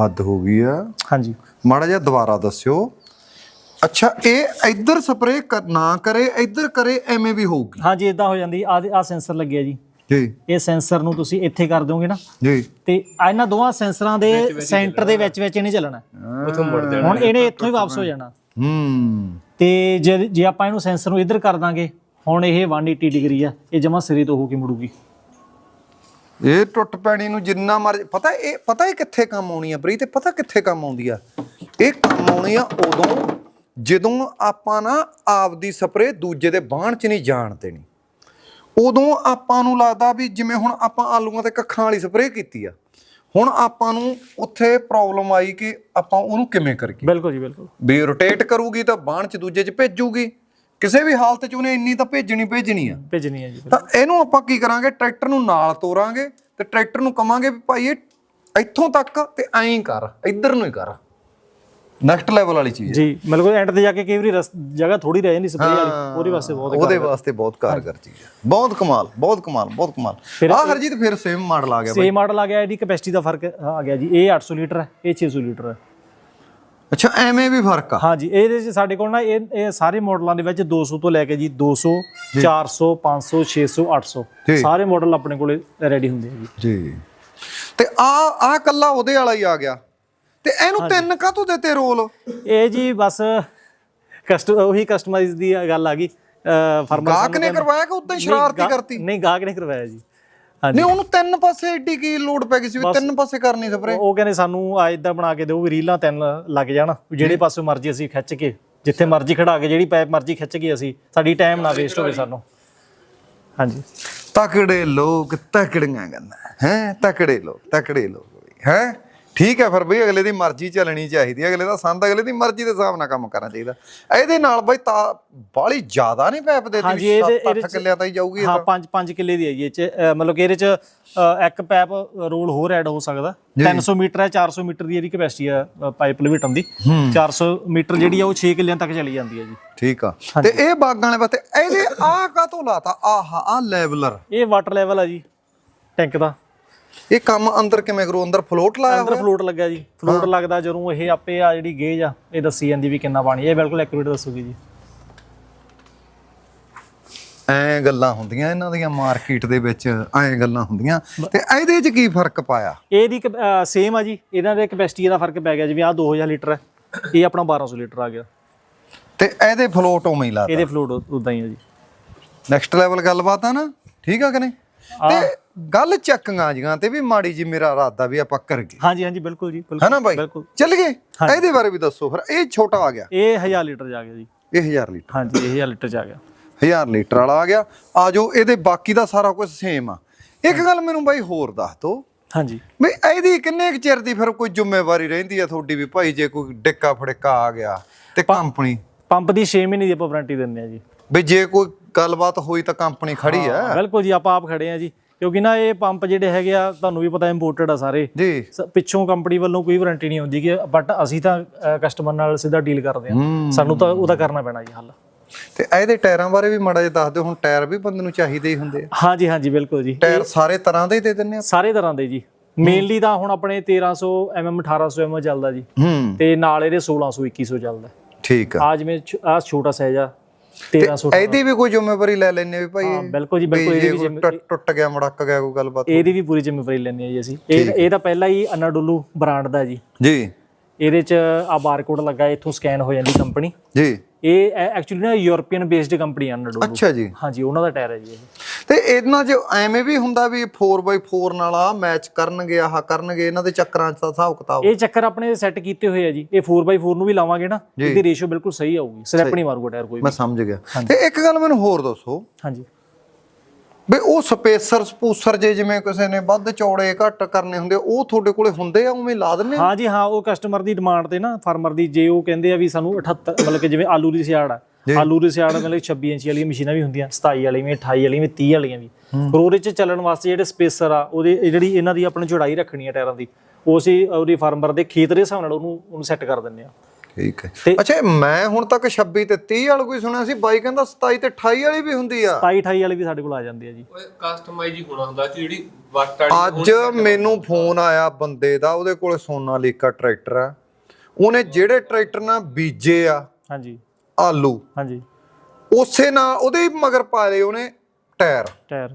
ਹੱਦ ਹੋ ਗਈ ਆ। ਹਾਂਜੀ। ਮਾੜਾ ਜਿਹਾ ਦੁਬਾਰਾ ਦੱਸਿਓ। ਅੱਛਾ ਇਹ ਇੱਧਰ ਸਪਰੇ ਨਾ ਕਰੇ ਇੱਧਰ ਕਰੇ ਐਵੇਂ ਵੀ ਹੋਊਗੀ? ਹਾਂਜੀ ਇਦਾਂ ਹੋ ਜਾਂਦੀ। ਆ ਆ ਸੈਂਸਰ ਲੱਗਿਆ ਜੀ। ਜੀ। ਇਹ ਸੈਂਸਰ ਨੂੰ ਤੁਸੀਂ ਇੱਥੇ ਕਰ ਦੋਗੇ ਨਾ। ਜੀ। ਤੇ ਇਹਨਾਂ ਦੋਵਾਂ ਸੈਂਸਰਾਂ ਦੇ ਸੈਂਟਰ ਦੇ ਵਿੱਚ ਵਿੱਚ ਇਹਨੇ ਚੱਲਣਾ। ਉਥੋਂ ਮੁੜ ਜਾਣਾ। ਹੁਣ ਇਹਨੇ ਇੱਥੋਂ ਹੀ ਵਾਪਸ ਹੋ ਜਾਣਾ। ਹੂੰ। ਤੇ ਜੇ ਜੇ ਆਪਾਂ ਇਹਨੂੰ ਸੈਂਸਰ ਨੂੰ ਇੱਧਰ ਕਰ ਦਾਂਗੇ ਹੁਣ ਇਹ 180 ਡਿਗਰੀ ਆ ਇਹ ਜਮਾ ਸਿਰੇ ਤੋਂ ਹੋ ਕੇ ਮੁੜੂਗੀ। ਇਹ ਟੁੱਟ ਪੈਣੀ ਨੂੰ ਜਿੰਨਾ ਮਰ ਪਤਾ ਇਹ ਪਤਾ ਇਹ ਕਿੱਥੇ ਕੰਮ ਆਉਣੀ ਆ ਪ੍ਰੀਤ? ਇਹ ਪਤਾ ਕਿੱਥੇ ਕੰਮ ਆਉਂਦੀ ਆ? ਇਹ ਕੰਮ ਆਉਣੀ ਆ ਉਦੋਂ ਜਦੋਂ ਆਪਾਂ ਨਾ ਆਪਦੀ ਸਪਰੇ ਦੂਜੇ ਦੇ ਬਾਣ ਚ ਨਹੀਂ ਜਾਣ ਦੇਣੀ। ਉਦੋਂ ਆਪਾਂ ਨੂੰ ਲੱਗਦਾ ਵੀ ਜਿਵੇਂ ਹੁਣ ਆਪਾਂ ਆਲੂਆਂ ਤੇ ਕੱਖਾਂ ਵਾਲੀ ਸਪਰੇ ਕੀਤੀ ਆ। ਹੁਣ ਆਪਾਂ ਨੂੰ ਉੱਥੇ ਪ੍ਰੋਬਲਮ ਆਈ ਕਿ ਆਪਾਂ ਉਹਨੂੰ ਕਿਵੇਂ ਕਰੀਏ? ਬਿਲਕੁਲ ਜੀ ਬਿਲਕੁਲ। ਵੀ ਰੋਟੇਟ ਕਰੂਗੀ ਤਾਂ ਬਾਣ ਚ ਦੂਜੇ ਚ ਭੇਜੂਗੀ। ਕਿਸੇ ਵੀ ਹਾਲਤ ਚ ਉਹਨੇ ਇੰਨੀ ਤਾਂ ਭੇਜਣੀ ਭੇਜਣੀ ਆ। ਭੇਜਣੀ ਹੈ ਜੀ ਤਾਂ ਇਹਨੂੰ ਆਪਾਂ ਕੀ ਕਰਾਂਗੇ? ਟਰੈਕਟਰ ਨੂੰ ਨਾਲ ਤੋਰਾਂਗੇ ਤੇ ਟਰੈਕਟਰ ਨੂੰ ਕਵਾਂਗੇ ਵੀ ਭਾਈ ਇਹ ਇੱਥੋਂ ਤੱਕ ਤੇ ਐਂ ਕਰ ਇੱਧਰ ਨੂੰ ਹੀ ਕਰ। ਨੈਕਸਟ ਲੈਵਲ ਵਾਲੀ ਚੀਜ਼ ਹੈ। ਜੀ ਬਿਲਕੁਲ ਐਂਡ ਤੇ ਜਾ ਕੇ ਕਈ ਵਾਰੀ ਰਸ- ਜਗ੍ਹਾ ਥੋੜੀ ਰਹਿ ਜਾਂਦੀ ਸਪਰੇ ਵਾਲੀ ਉਹਦੇ ਵਾਸਤੇ ਬਹੁਤ ਉਹਦੇ ਵਾਸਤੇ ਬਹੁਤ ਕਾਰਗਰ ਚੀਜ਼ ਹੈ। ਬਹੁਤ ਕਮਾਲ ਬਹੁਤ ਕਮਾਲ ਬਹੁਤ ਕਮਾਲ। ਆ ਹਰਜੀਤ ਫਿਰ ਸੇਮ ਮਾਡਲ ਆ ਗਿਆ ਸੇਮ ਮਾਡਲ ਆ ਗਿਆ ਇਹਦੀ ਕੈਪੈਸਿਟੀ ਦਾ ਫ਼ਰਕ ਆ ਗਿਆ ਜੀ। ਇਹ 800 ਲੀਟਰ ਹੈ ਇਹ 600 ਲੀਟਰ ਹੈ। ਅੱਛਾ ਐਵੇਂ ਵੀ ਫ਼ਰਕ ਆ? ਹਾਂਜੀ ਇਹਦੇ ਚ ਸਾਡੇ ਕੋਲ ਨਾ ਇਹ ਇਹ ਸਾਰੇ ਮਾਡਲਾਂ ਦੇ ਵਿੱਚ 200 ਤੋਂ ਲੈ ਕੇ ਜੀ 200 400 500 600 800 ਜੀ। ਸਾਰੇ ਮਾਡਲ ਆਪਣੇ ਕੋਲੇ ਰੈਡੀ ਹੁੰਦੇ ਆ ਜੀ। ਜੀ। ਤੇ ਆ ਆ ਕੱਲਾ ਉਹਦੇ ਵਾਲਾ ਹੀ ਆ ਗਿਆ। ਤੇ ਇਹਨੂੰ ਤਿੰਨ ਕਾਹਤੋਂ ਦਿੱਤੇ ਰੋਲ? ਇਹ ਜੀ ਬਸ ਕਸਟ ਉਹੀ ਕਸਟਮਾਈਜ਼ ਦੀ ਗੱਲ ਆ ਗਈ। ਫਰਮਾ ਗਾਹਕ ਨੇ ਕਰਵਾਇਆ ਕਿ ਉਦਾਂ ਹੀ ਸ਼ਰਾਰਤੀ ਕਰਤੀ? ਨਹੀਂ ਗਾਹਕ ਨੇ ਕਰਵਾਇਆ ਜੀ। ਨਹੀਂ ਉਹਨੂੰ ਤਿੰਨ ਪਾਸੇ ਏਡੀ ਕੀ ਲੋਡ ਪੈ ਗਈ ਸੀ ਵੀ ਤਿੰਨ ਪਾਸੇ ਕਰਨੀ ਸਪਰੇ ਉਹ ਕਹਿੰਦੇ ਸਾਨੂੰ ਆ ਇਦਾਂ ਬਣਾ ਕੇ ਦਿਓ ਵੀ ਰੀਲਾਂ ਤਿੰਨ ਲੱਗ ਜਾਣ ਜਿਹੜੇ ਪਾਸੇ ਮਰਜ਼ੀ ਅਸੀਂ ਖਿੱਚ ਕੇ ਜਿੱਥੇ ਮਰਜ਼ੀ ਖੜਾ ਕੇ ਜਿਹੜੀ ਪਾਈਪ ਮਰਜ਼ੀ ਖਿੱਚ ਕੇ ਅਸੀਂ ਸਾਡੀ ਟਾਈਮ ਨਾ ਵੇਸਟ ਹੋਵੇ ਸਾਨੂੰ। ਹਾਂਜੀ। ਤਕੜੇ ਲੋਕ ਤਕੜੀਆਂ ਗੱਲਾਂ ਹੈ? ਤਕੜੇ ਲੋਕ ਤਕੜੇ ਲੋਕ ਹੈ? ਠੀਕ ਹੈ ਫਿਰ ਬਈ ਅਗਲੇ ਦੀ ਮਰਜ਼ੀ ਚੱਲਣੀ ਚਾਹੀਦੀ ਹੈ ਅਗਲੇ ਦਾ ਸੰਦ ਅਗਲੇ ਦੀ ਮਰਜ਼ੀ ਦੇ ਹਿਸਾਬ ਨਾਲ ਕੰਮ ਕਰਨਾ ਚਾਹੀਦਾ। ਇਹਦੇ ਨਾਲ ਬਈ ਤਾਂ ਬਾਲੀ ਜ਼ਿਆਦਾ ਨਹੀਂ ਪੈਪ ਦੇ ਹਾਂਜੀ, ਇਹਦੇ- 7-8 ਇਹਦੇ ਚ- ਕਿੱਲਿਆਂ ਤਾਂ ਹੀ ਜਾਊਗੀ ਹਾਂ ਤਾਂ। 5 5 ਕਿੱਲੇ ਦੀ ਹੈ ਜੀ ਇਹ ਚ ਮਤਲਬ ਕਿ ਇਹਦੇ ਚ ਇੱਕ ਪੈਪ ਰੋਲ ਹੋਰ ਐਡ ਹੋ ਸਕਦਾ। 300 ਮੀਟਰ ਹੈ 400 ਮੀਟਰ ਦੀ ਇਹਦੀ ਕੈਪੈਸਿਟੀ ਹੈ ਪਾਈਪ ਲਵੇਟਣ ਦੀ। 400 ਮੀਟਰ ਜਿਹੜੀ ਆ ਉਹ 6 ਕਿੱਲਿਆਂ ਤੱਕ ਚਲੀ ਜਾਂਦੀ ਹੈ ਜੀ। ਠੀਕ ਆ। ਤੇ ਇਹ ਬਾਗਾਂ ਵਾਲੇ ਵਾਸਤੇ ਇਹਦੇ ਆਹ ਕਾਤੋਂ ਲਾਤਾ? ਆਹ ਆ ਲੈਵਲਰ ਇਹ ਵਾਟਰ ਲੈਵਲ ਆ ਜੀ ਟੈਂਕ ਦਾ। ਇਹ ਕੰਮ ਅੰਦਰ ਕਿਵੇਂ ਕਰੂ? ਅੰਦਰ ਫਲੋਟ ਲਾਇਆ ਅੰਦਰ ਫਲੋਟ ਲੱਗਾ ਜੀ। ਫਲੋਟ ਲੱਗਦਾ ਜਦੋਂ ਇਹ ਆਪੇ ਆ ਜਿਹੜੀ ਗੇਜ ਆ ਇਹ ਦੱਸੀ ਜਾਂਦੀ ਵੀ ਕਿੰਨਾ ਪਾਣੀ ਇਹ ਬਿਲਕੁਲ ਐਕੂਰੇਟ ਦੱਸੂਗੀ ਜੀ। ਐ ਗੱਲਾਂ ਹੁੰਦੀਆਂ ਇਹਨਾਂ ਦੀਆਂ ਮਾਰਕੀਟ ਦੇ ਵਿੱਚ ਐ ਗੱਲਾਂ ਹੁੰਦੀਆਂ। ਤੇ ਇਹਦੇ 'ਚ ਕੀ ਫ਼ਰਕ ਪਾਇਆ? ਇਹਦੀ ਸੇਮ ਆ ਜੀ। ਇਹਨਾਂ ਦੇ ਕਪੈਸਿਟੀ ਦਾ ਫ਼ਰਕ ਪੈ ਗਿਆ ਜਿਵੇਂ ਆ 2000 ਲੀਟਰ ਹੈ। ਇਹ ਆਪਣਾ 1200 ਲੀਟਰ ਆ ਗਿਆ। ਤੇ ਇਹਦੇ ਫਲੋਟ ਉਵੇਂ ਹੀ ਲਾਤਾ। ਇਹਦੇ ਫਲੋਟ ਉਦਾਂ ਹੀ ਆ ਜੀ। ਨੈਕਸਟ ਲੈਵਲ ਗੱਲਬਾਤ ਆ ਨਾ? ਠੀਕ ਆ ਕਿ ਨਹੀਂ? ਤੇ ਗੱਲ ਚੱਕਾਂ ਜੀਆਂ ਤੇ ਵੀ ਮਾੜੀ ਜੀ ਮੇਰਾ ਇਰਾਦਾ ਵੀ ਆਪਾਂ ਕਰ ਗਏ। ਹਾਂਜੀ ਹਾਂਜੀ ਬਿਲਕੁਲ ਜੀ ਬਿਲਕੁਲ ਹੈਨਾ ਬਾਈ? ਬਿਲਕੁਲ। ਚੱਲ ਗਏ? ਇਹਦੇ ਬਾਰੇ ਵੀ ਦੱਸੋ ਫਿਰ। ਇਹ ਛੋਟਾ ਆ ਗਿਆ। ਇਹ 1000 ਲੀਟਰ ਜਾ ਗਿਆ ਜੀ। ਇਹ 1000 ਲੀਟਰ। ਹਾਂਜੀ ਇਹ 1000 ਲੀਟਰ ਆ ਗਿਆ। 1000 ਲੀਟਰ ਵਾਲਾ ਆ ਗਿਆ। ਆ ਜੋ ਇਹਦੇ ਬਾਕੀ ਦਾ ਸਾਰਾ ਕੁਝ ਸੇਮ ਆ। ਇੱਕ ਗੱਲ ਮੈਨੂੰ ਬਾਈ ਹੋਰ ਦੱਸ ਦੋ। ਹਾਂਜੀ। ਵੀ ਇਹਦੀ ਕਿੰਨੇ ਕੁ ਚਿਰ ਦੀ ਫਿਰ ਕੋਈ ਜ਼ਿੰਮੇਵਾਰੀ ਰਹਿੰਦੀ ਆ ਤੁਹਾਡੀ ਵੀ ਭਾਈ ਜੇ ਕੋਈ ਡਿੱਕਾ ਫੜਕਾ ਆ ਗਿਆ ਤੇ ਕੰਪਨੀ? ਪੰਪ ਦੀ 6 ਮਹੀਨੇ ਦੀ ਆਪਾਂ ਵਾਰੰਟੀ ਦਿੰਦੇ ਆ ਜੀ। ਵੀ ਜੇ ਕੋਈ ਗੱਲਬਾਤ ਹੋਈ ਤਾਂ ਕੰਪਨੀ ਖੜੀ ਆ ਬਿਲਕੁਲ ਜੀ ਆਪਾਂ ਆਪ ਖੜੇ ਆ ਜੀ। ਕਿਉਂਕਿ ਨਾ ਇਹ ਪੰਪ ਜਿਹੜੇ ਹੈਗੇ ਆ ਤੁਹਾਨੂੰ ਵੀ ਪਤਾ ਇੰਪੋਰਟਡ ਆ ਸਾਰੇ। ਜੀ। ਪਿੱਛੋਂ ਕੰਪਨੀ ਵੱਲੋਂ ਕੋਈ ਵਾਰੰਟੀ ਨਹੀਂ ਹੁੰਦੀ ਕਿ ਬਟ ਅਸੀਂ ਤਾਂ ਕਸਟਮਰ ਨਾਲ ਸਿੱਧਾ ਡੀਲ ਕਰਦੇ ਆ ਸਾਨੂੰ ਤਾਂ ਉਹਦਾ ਕਰਨਾ ਪੈਣਾ ਜੀ ਹੱਲ। ਤੇ ਇਹਦੇ ਟਾਇਰਾਂ ਬਾਰੇ ਵੀ ਮਾੜਾ ਜਿਹਾ ਦੱਸ ਦਿਓ ਹੁਣ ਟਾਇਰ ਵੀ ਬੰਦੇ ਨੂੰ ਚਾਹੀਦੇ ਹੀ ਹੁੰਦੇ ਆ। ਹਾਂਜੀ ਹਾਂਜੀ ਬਿਲਕੁਲ ਜੀ। ਟਾਇਰ ਸਾਰੇ ਤਰ੍ਹਾਂ ਦੇ ਹੀ ਦੇ ਦਿੰਨੇ ਆ? ਸਾਰੇ ਤਰ੍ਹਾਂ ਦੇ ਜੀ। ਮੇਨਲੀ ਤਾਂ ਹੁਣ ਆਪਣੇ 1300 mm 1800 mm ਚੱਲਦਾ ਜੀ। ਤੇ ਨਾਲ ਇਹਦੇ 1600 2100 ਚੱਲਦਾ। ਠੀਕ ਆ। ਆ ਜਿਵੇਂ ਆ ਛੋਟਾ ਸਾਈਜ਼ ਆ 1300 ਇਹਦੀ ਵੀ ਕੋਈ ਜ਼ਿੰਮੇਵਾਰੀ ਲੈ ਲੈਨੇ ਵੀ ਭਾਈ ਹਾਂ ਬਿਲਕੁਲ ਜੀ ਬਿਲਕੁਲ ਇਹਦੀ ਵੀ ਟੁੱਟ- ਗਿਆ ਮੜਕ ਗਿਆ ਕੋਈ ਗੱਲਬਾਤ ਇਹਦੀ ਵੀ ਪੂਰੀ ਜ਼ਿੰਮੇਵਾਰੀ ਆ ਜੀ ਅਸੀਂ। ਇਹ ਇਹ ਤਾਂ ਪਹਿਲਾਂ ਹੀ ਅਨਾਡੋਲੂ ਬ੍ਰਾਂਡ ਦਾ ਜੀ। ਜੀ। ਇਹਦੇ ਚ ਆ ਬਾਰਕੋਡ ਲੱਗਾ ਇੱਥੋਂ ਸਕੈਨ ਹੋ ਜਾਂਦੀ ਕੰਪਨੀ। ਜੀ। ਇਹ ਐਕਚੁਅਲੀ ਨਾ ਯੂਰਪੀਅਨ ਬੇਸਡ ਕੰਪਨੀ ਆ ਅਨਾਡੋਲੂ ਅੱਛਾ ਜੀ। ਹਾਂਜੀ ਉਹਨਾਂ ਦਾ ਟਾਇਰ ਹੈ ਜੀ ਇਹ। ਤੇ ਇਹਨਾਂ 'ਚ ਐਵੇਂ ਵੀ ਹੁੰਦਾ ਵੀ 4x4 ਨਾਲ ਆ ਮੈਚ ਕਰਨਗੇ ਆਹ ਕਰਨਗੇ ਇਹਨਾਂ ਦੇ ਚੱਕਰਾਂ 'ਚ ਤਾਂ ਹਿਸਾਬ ਕਿਤਾਬ। ਇਹ ਚੱਕਰ ਆਪਣੇ ਸੈੱਟ ਕੀਤੇ ਹੋਏ ਆ ਜੀ। ਇਹ 4x4 ਨੂੰ ਵੀ ਲਾਵਾਂਗੇ ਨਾ ਇਹਦੀ ਰੇਸ਼ੋ ਬਿਲਕੁਲ ਸਹੀ ਆਊਗੀ। ਸਲੈਪ ਨਹੀਂ ਮਾਰੂਗਾ ਟਾਇਰ ਕੋਈ ਮੈਂ ਸਮਝ ਗਿਆ। ਤੇ ਇੱਕ ਗੱਲ ਮੈਨੂੰ ਹੋਰ ਦੱਸੋ। ਹਾਂਜੀ। ਵੀ ਉਹ ਸਪੇਸਰ ਸਪੂਸਰ ਜੇ ਜਿਵੇਂ ਕਿਸੇ ਨੇ ਵੱਧ ਚੌੜੇ ਘੱਟ ਕਰਨੇ ਹੁੰਦੇ ਉਹ ਤੁਹਾਡੇ ਕੋਲੇ ਹੁੰਦੇ ਆ ਉਵੇਂ ਲਾ ਦਿੰਨੇ ਹਾਂ ਜੀ ਹਾਂ ਉਹ ਕਸਟਮਰ ਦੀ ਡਿਮਾਂਡ ਤੇ ਨਾ ਫਾਰਮਰ ਦੀ ਜੇ ਉਹ ਕਹਿੰਦੇ ਆ ਵੀ ਸਾਨੂੰ 78 ਮਤਲਬ ਕਿ ਜਿਵੇਂ ਆਲੂ ਦੀ ਸਿਆੜ ਆ। ਆਲੂ ਦੀ ਸਿਆੜ ਮਤਲਬ 26 ਇੰਚ ਵਾਲੀਆਂ ਮਸ਼ੀਨਾਂ ਵੀ ਹੁੰਦੀਆਂ 27 ਵਾਲੀਆਂ ਵੀ 28 ਵਾਲੀਆਂ ਵੀ 30 ਵਾਲੀਆਂ ਵੀ। ਪਰ ਉਹਦੇ ਚ ਚੱਲਣ ਵਾਸਤੇ ਜਿਹੜੇ ਸਪੇਸਰ ਆ ਉਹਦੇ ਜਿਹੜੀ ਇਹਨਾਂ ਦੀ ਆਪਣੀ ਚੌੜਾਈ ਰੱਖਣੀ ਆ ਟਾਇਰਾਂ ਦੀ ਉਸੇ ਉਹਦੀ ਫਾਰਮਰ ਦੇ ਖੇਤ ਦੇ ਹਿਸਾਬ ਨਾਲ ਉਹਨੂੰ ਉਹਨੂੰ ਸੈੱਟ ਕਰ ਦਿੰਦੇ ਆ। ਠੀਕ ਹੈ। ਤੇ- ਅੱਛਾ ਮੈਂ ਹੁਣ ਤੱਕ 26 ਤੇ 30 ਵਾਲਾ ਕੋਈ ਸੁਣਿਆ ਸੀ ਬਾਈ ਕਹਿੰਦਾ 27 ਤੇ 28 ਵਾਲੀ ਵੀ ਹੁੰਦੀ ਆ। 27 28 ਵਾਲੇ ਵੀ ਸਾਡੇ ਕੋਲ ਆ ਜਾਂਦੇ ਆ ਜੀ। ਓਏ ਕਸਟਮਾਈਜ਼ ਹੀ ਹੋਣਾ ਹੁੰਦਾ ਕਿ ਜਿਹੜੀ ਵੱਟ ਵਾਲੀ ਅੱਜ ਮੈਨੂੰ ਫੋਨ ਆਇਆ ਬੰਦੇ ਦਾ ਉਹਦੇ ਕੋਲੇ ਸੋਨਾਲੀਕਾ ਟਰੈਕਟਰ ਆ। ਉਹਨੇ ਜਿਹੜੇ ਟਰੈਕਟਰ ਨਾਲ ਬੀਜੇ ਆ ਹਾਂਜੀ। ਆਲੂ ਹਾਂਜੀ। ਉਸੇ ਨਾਲ ਉਹਦੇ ਹੀ ਮਗਰ ਪਾ ਲਏ ਉਹਨੇ ਟਾਇਰ। ਟਾਇਰ।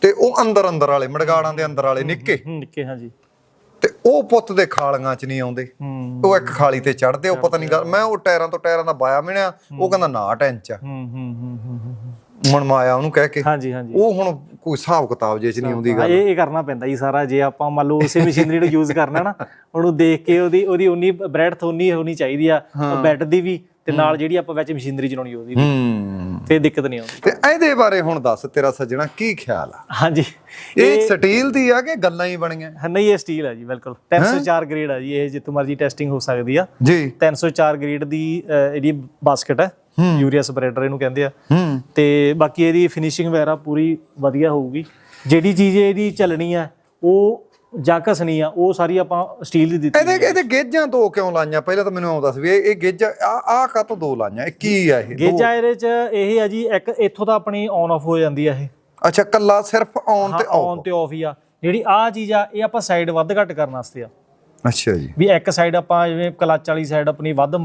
ਤੇ ਉਹ ਅੰਦਰ ਅੰਦਰ ਵਾਲੇ ਮੜਗਾੜਾਂ ਦੇ ਅੰਦਰ ਵਾਲੇ ਨਿੱਕੇ। ਹੂੰ ਨਿੱਕੇ ਹਾਂਜੀ। ਤੇ ਉਹ ਪੁੱਤ ਦੇ ਖਾਲੀਆਂ 'ਚ ਨਹੀਂ ਆਉਂਦੇ। ਉਹ ਇੱਕ ਖਾਲੀ ਤੇ ਚੜਦੇ ਉਹ ਪਤਾ ਨਹੀਂ ਗੱਲ ਮੈਂ ਉਹ ਟਾਇਰਾਂ ਤੋਂ ਟਾਇਰਾਂ ਦਾ ਬਾਇਆ ਮਿਣਿਆ ਉਹ ਕਹਿੰਦਾ ਨਾ ਟੈਂਚ ਆ। ਹੂੰ ਹੂੰ ਹੂੰ ਹੂੰ, ਹੂੰ ਮਨਮਾਇਆ ਉਹਨੂੰ ਕਹਿ ਕੇ। ਹਾਂਜੀ ਹਾਂਜੀ। ਉਹ ਹੁਣ ਕੋਈ ਹਿਸਾਬ ਕਿਤਾਬ ਜੇ ਚ ਨਹੀਂ ਆਉਂਦੀ ਗੱਲ। ਇਹ ਇਹ ਕਰਨਾ ਪੈਂਦਾ ਜੀ ਸਾਰਾ ਜੇ ਆਪਾਂ ਮੰਨ ਲਓ ਉਸੇ ਮਸ਼ੀਨਰੀ ਨੂੰ ਯੂਜ਼ ਕਰਨਾ ਨਾ ਉਹਨੂੰ ਦੇਖ ਕੇ ਉਹਦੀ ਉਹਦੀ ਉਨੀ ਬ੍ਰੈਡਥ ਉਨੀ ਹੋਣੀ ਚਾਹੀਦੀ ਆ ਬੈੱਡ ਦੀ ਵੀ। ਤੇ ਨਾਲ ਜਿਹੜੀ ਆਪਾਂ ਵਿੱਚ ਮਸ਼ੀਨਰੀ ਚਲਾਉਣੀ ਉਹਦੀ ਹੂੰ। ਫੇਰ ਦਿੱਕਤ ਨਹੀਂ ਆਉਂਦੀ। ਤੇ ਇਹਦੇ ਬਾਰੇ ਹੁਣ ਦੱਸ ਤੇਰਾ ਸੱਜਣਾ ਕੀ ਖਿਆਲ ਆ? ਹਾਂਜੀ। ਇਹ ਸਟੀਲ ਦੀ ਆ ਕਿ ਗੱਲਾਂ ਹੀ ਬਣੀਆਂ? ਨਹੀਂ ਇਹ ਸਟੀਲ ਹੈ ਜੀ ਬਿਲਕੁਲ। 304 ਗ੍ਰੇਡ ਆ ਜੀ ਇਹ ਜਿੱਥੋਂ ਮਰਜ਼ੀ ਟੈਸਟਿੰਗ ਹੋ ਸਕਦੀ ਆ। ਜੀ। 304 ਗ੍ਰੇਡ ਦੀ ਇਹਦੀ ਬਾਸਕਟ ਹੈ। ਯੂਰੀਆ ਸਪਰੇਡਰ ਇਹਨੂੰ ਕਹਿੰਦੇ ਆ। ਤੇ ਬਾਕੀ ਇਹਦੀ ਫਿਨਿਸ਼ਿੰਗ ਵਗੈਰਾ ਪੂਰੀ ਵਧੀਆ ਹੋਊਗੀ। ਜਿਹੜੀ ਚੀਜ਼ ਇਹਦੀ ਚੱਲਣੀ ਆ ਉਹ ਜਾਂ ਘਸਣੀ ਆ ਉਹ ਸਾਰੀ ਆਪਾਂ ਸਟੀਲ ਦੀ ਦਿੱਤੀ ਇਹਦੇ ਇਹਦੇ ਗੇਜਾਂ ਦੋ ਕਿਉਂ ਲਾਈਆਂ? ਪਹਿਲਾਂ ਤਾਂ ਮੈਨੂੰ ਆਉਂ ਦੱਸ ਵੀ ਇਹ ਇਹ ਗੇਜਾਂ ਆ ਆ ਕਾ ਦੋ ਲਾਈਆਂ? ਇਹ ਕੀ ਆ ਇਹ? ਗੇਜਾ ਇਹਦੇ ਚ ਇਹ ਆ ਜੀ ਇੱਕ ਇੱਥੋਂ ਤਾਂ ਆਪਣੀ ਔਨ ਆਫ ਹੋ ਜਾਂਦੀ ਆ ਇਹ। ਅੱਛਾ ਕੱਲਾ ਸਿਰਫ ਔਨ ਤੇ ਔਨ ਤੇ ਆਫ ਹੀ ਆ। ਜਿਹੜੀ ਆ ਚੀਜ਼ ਆ ਇਹ ਆਪਾਂ ਸਾਈਡ ਵੱਧ ਘੱਟ ਕਰਨ ਵਾਸਤੇ ਆ। ਅੱਛਾ ਜੀ। ਵੀ ਇੱਕ ਸਾਈਡ ਆਪਾਂ ਜਿਵੇਂ ਕਲਚ ਵਾਲੀ ਸਾਈਡ ਆਪਣੀ ਵੱਧ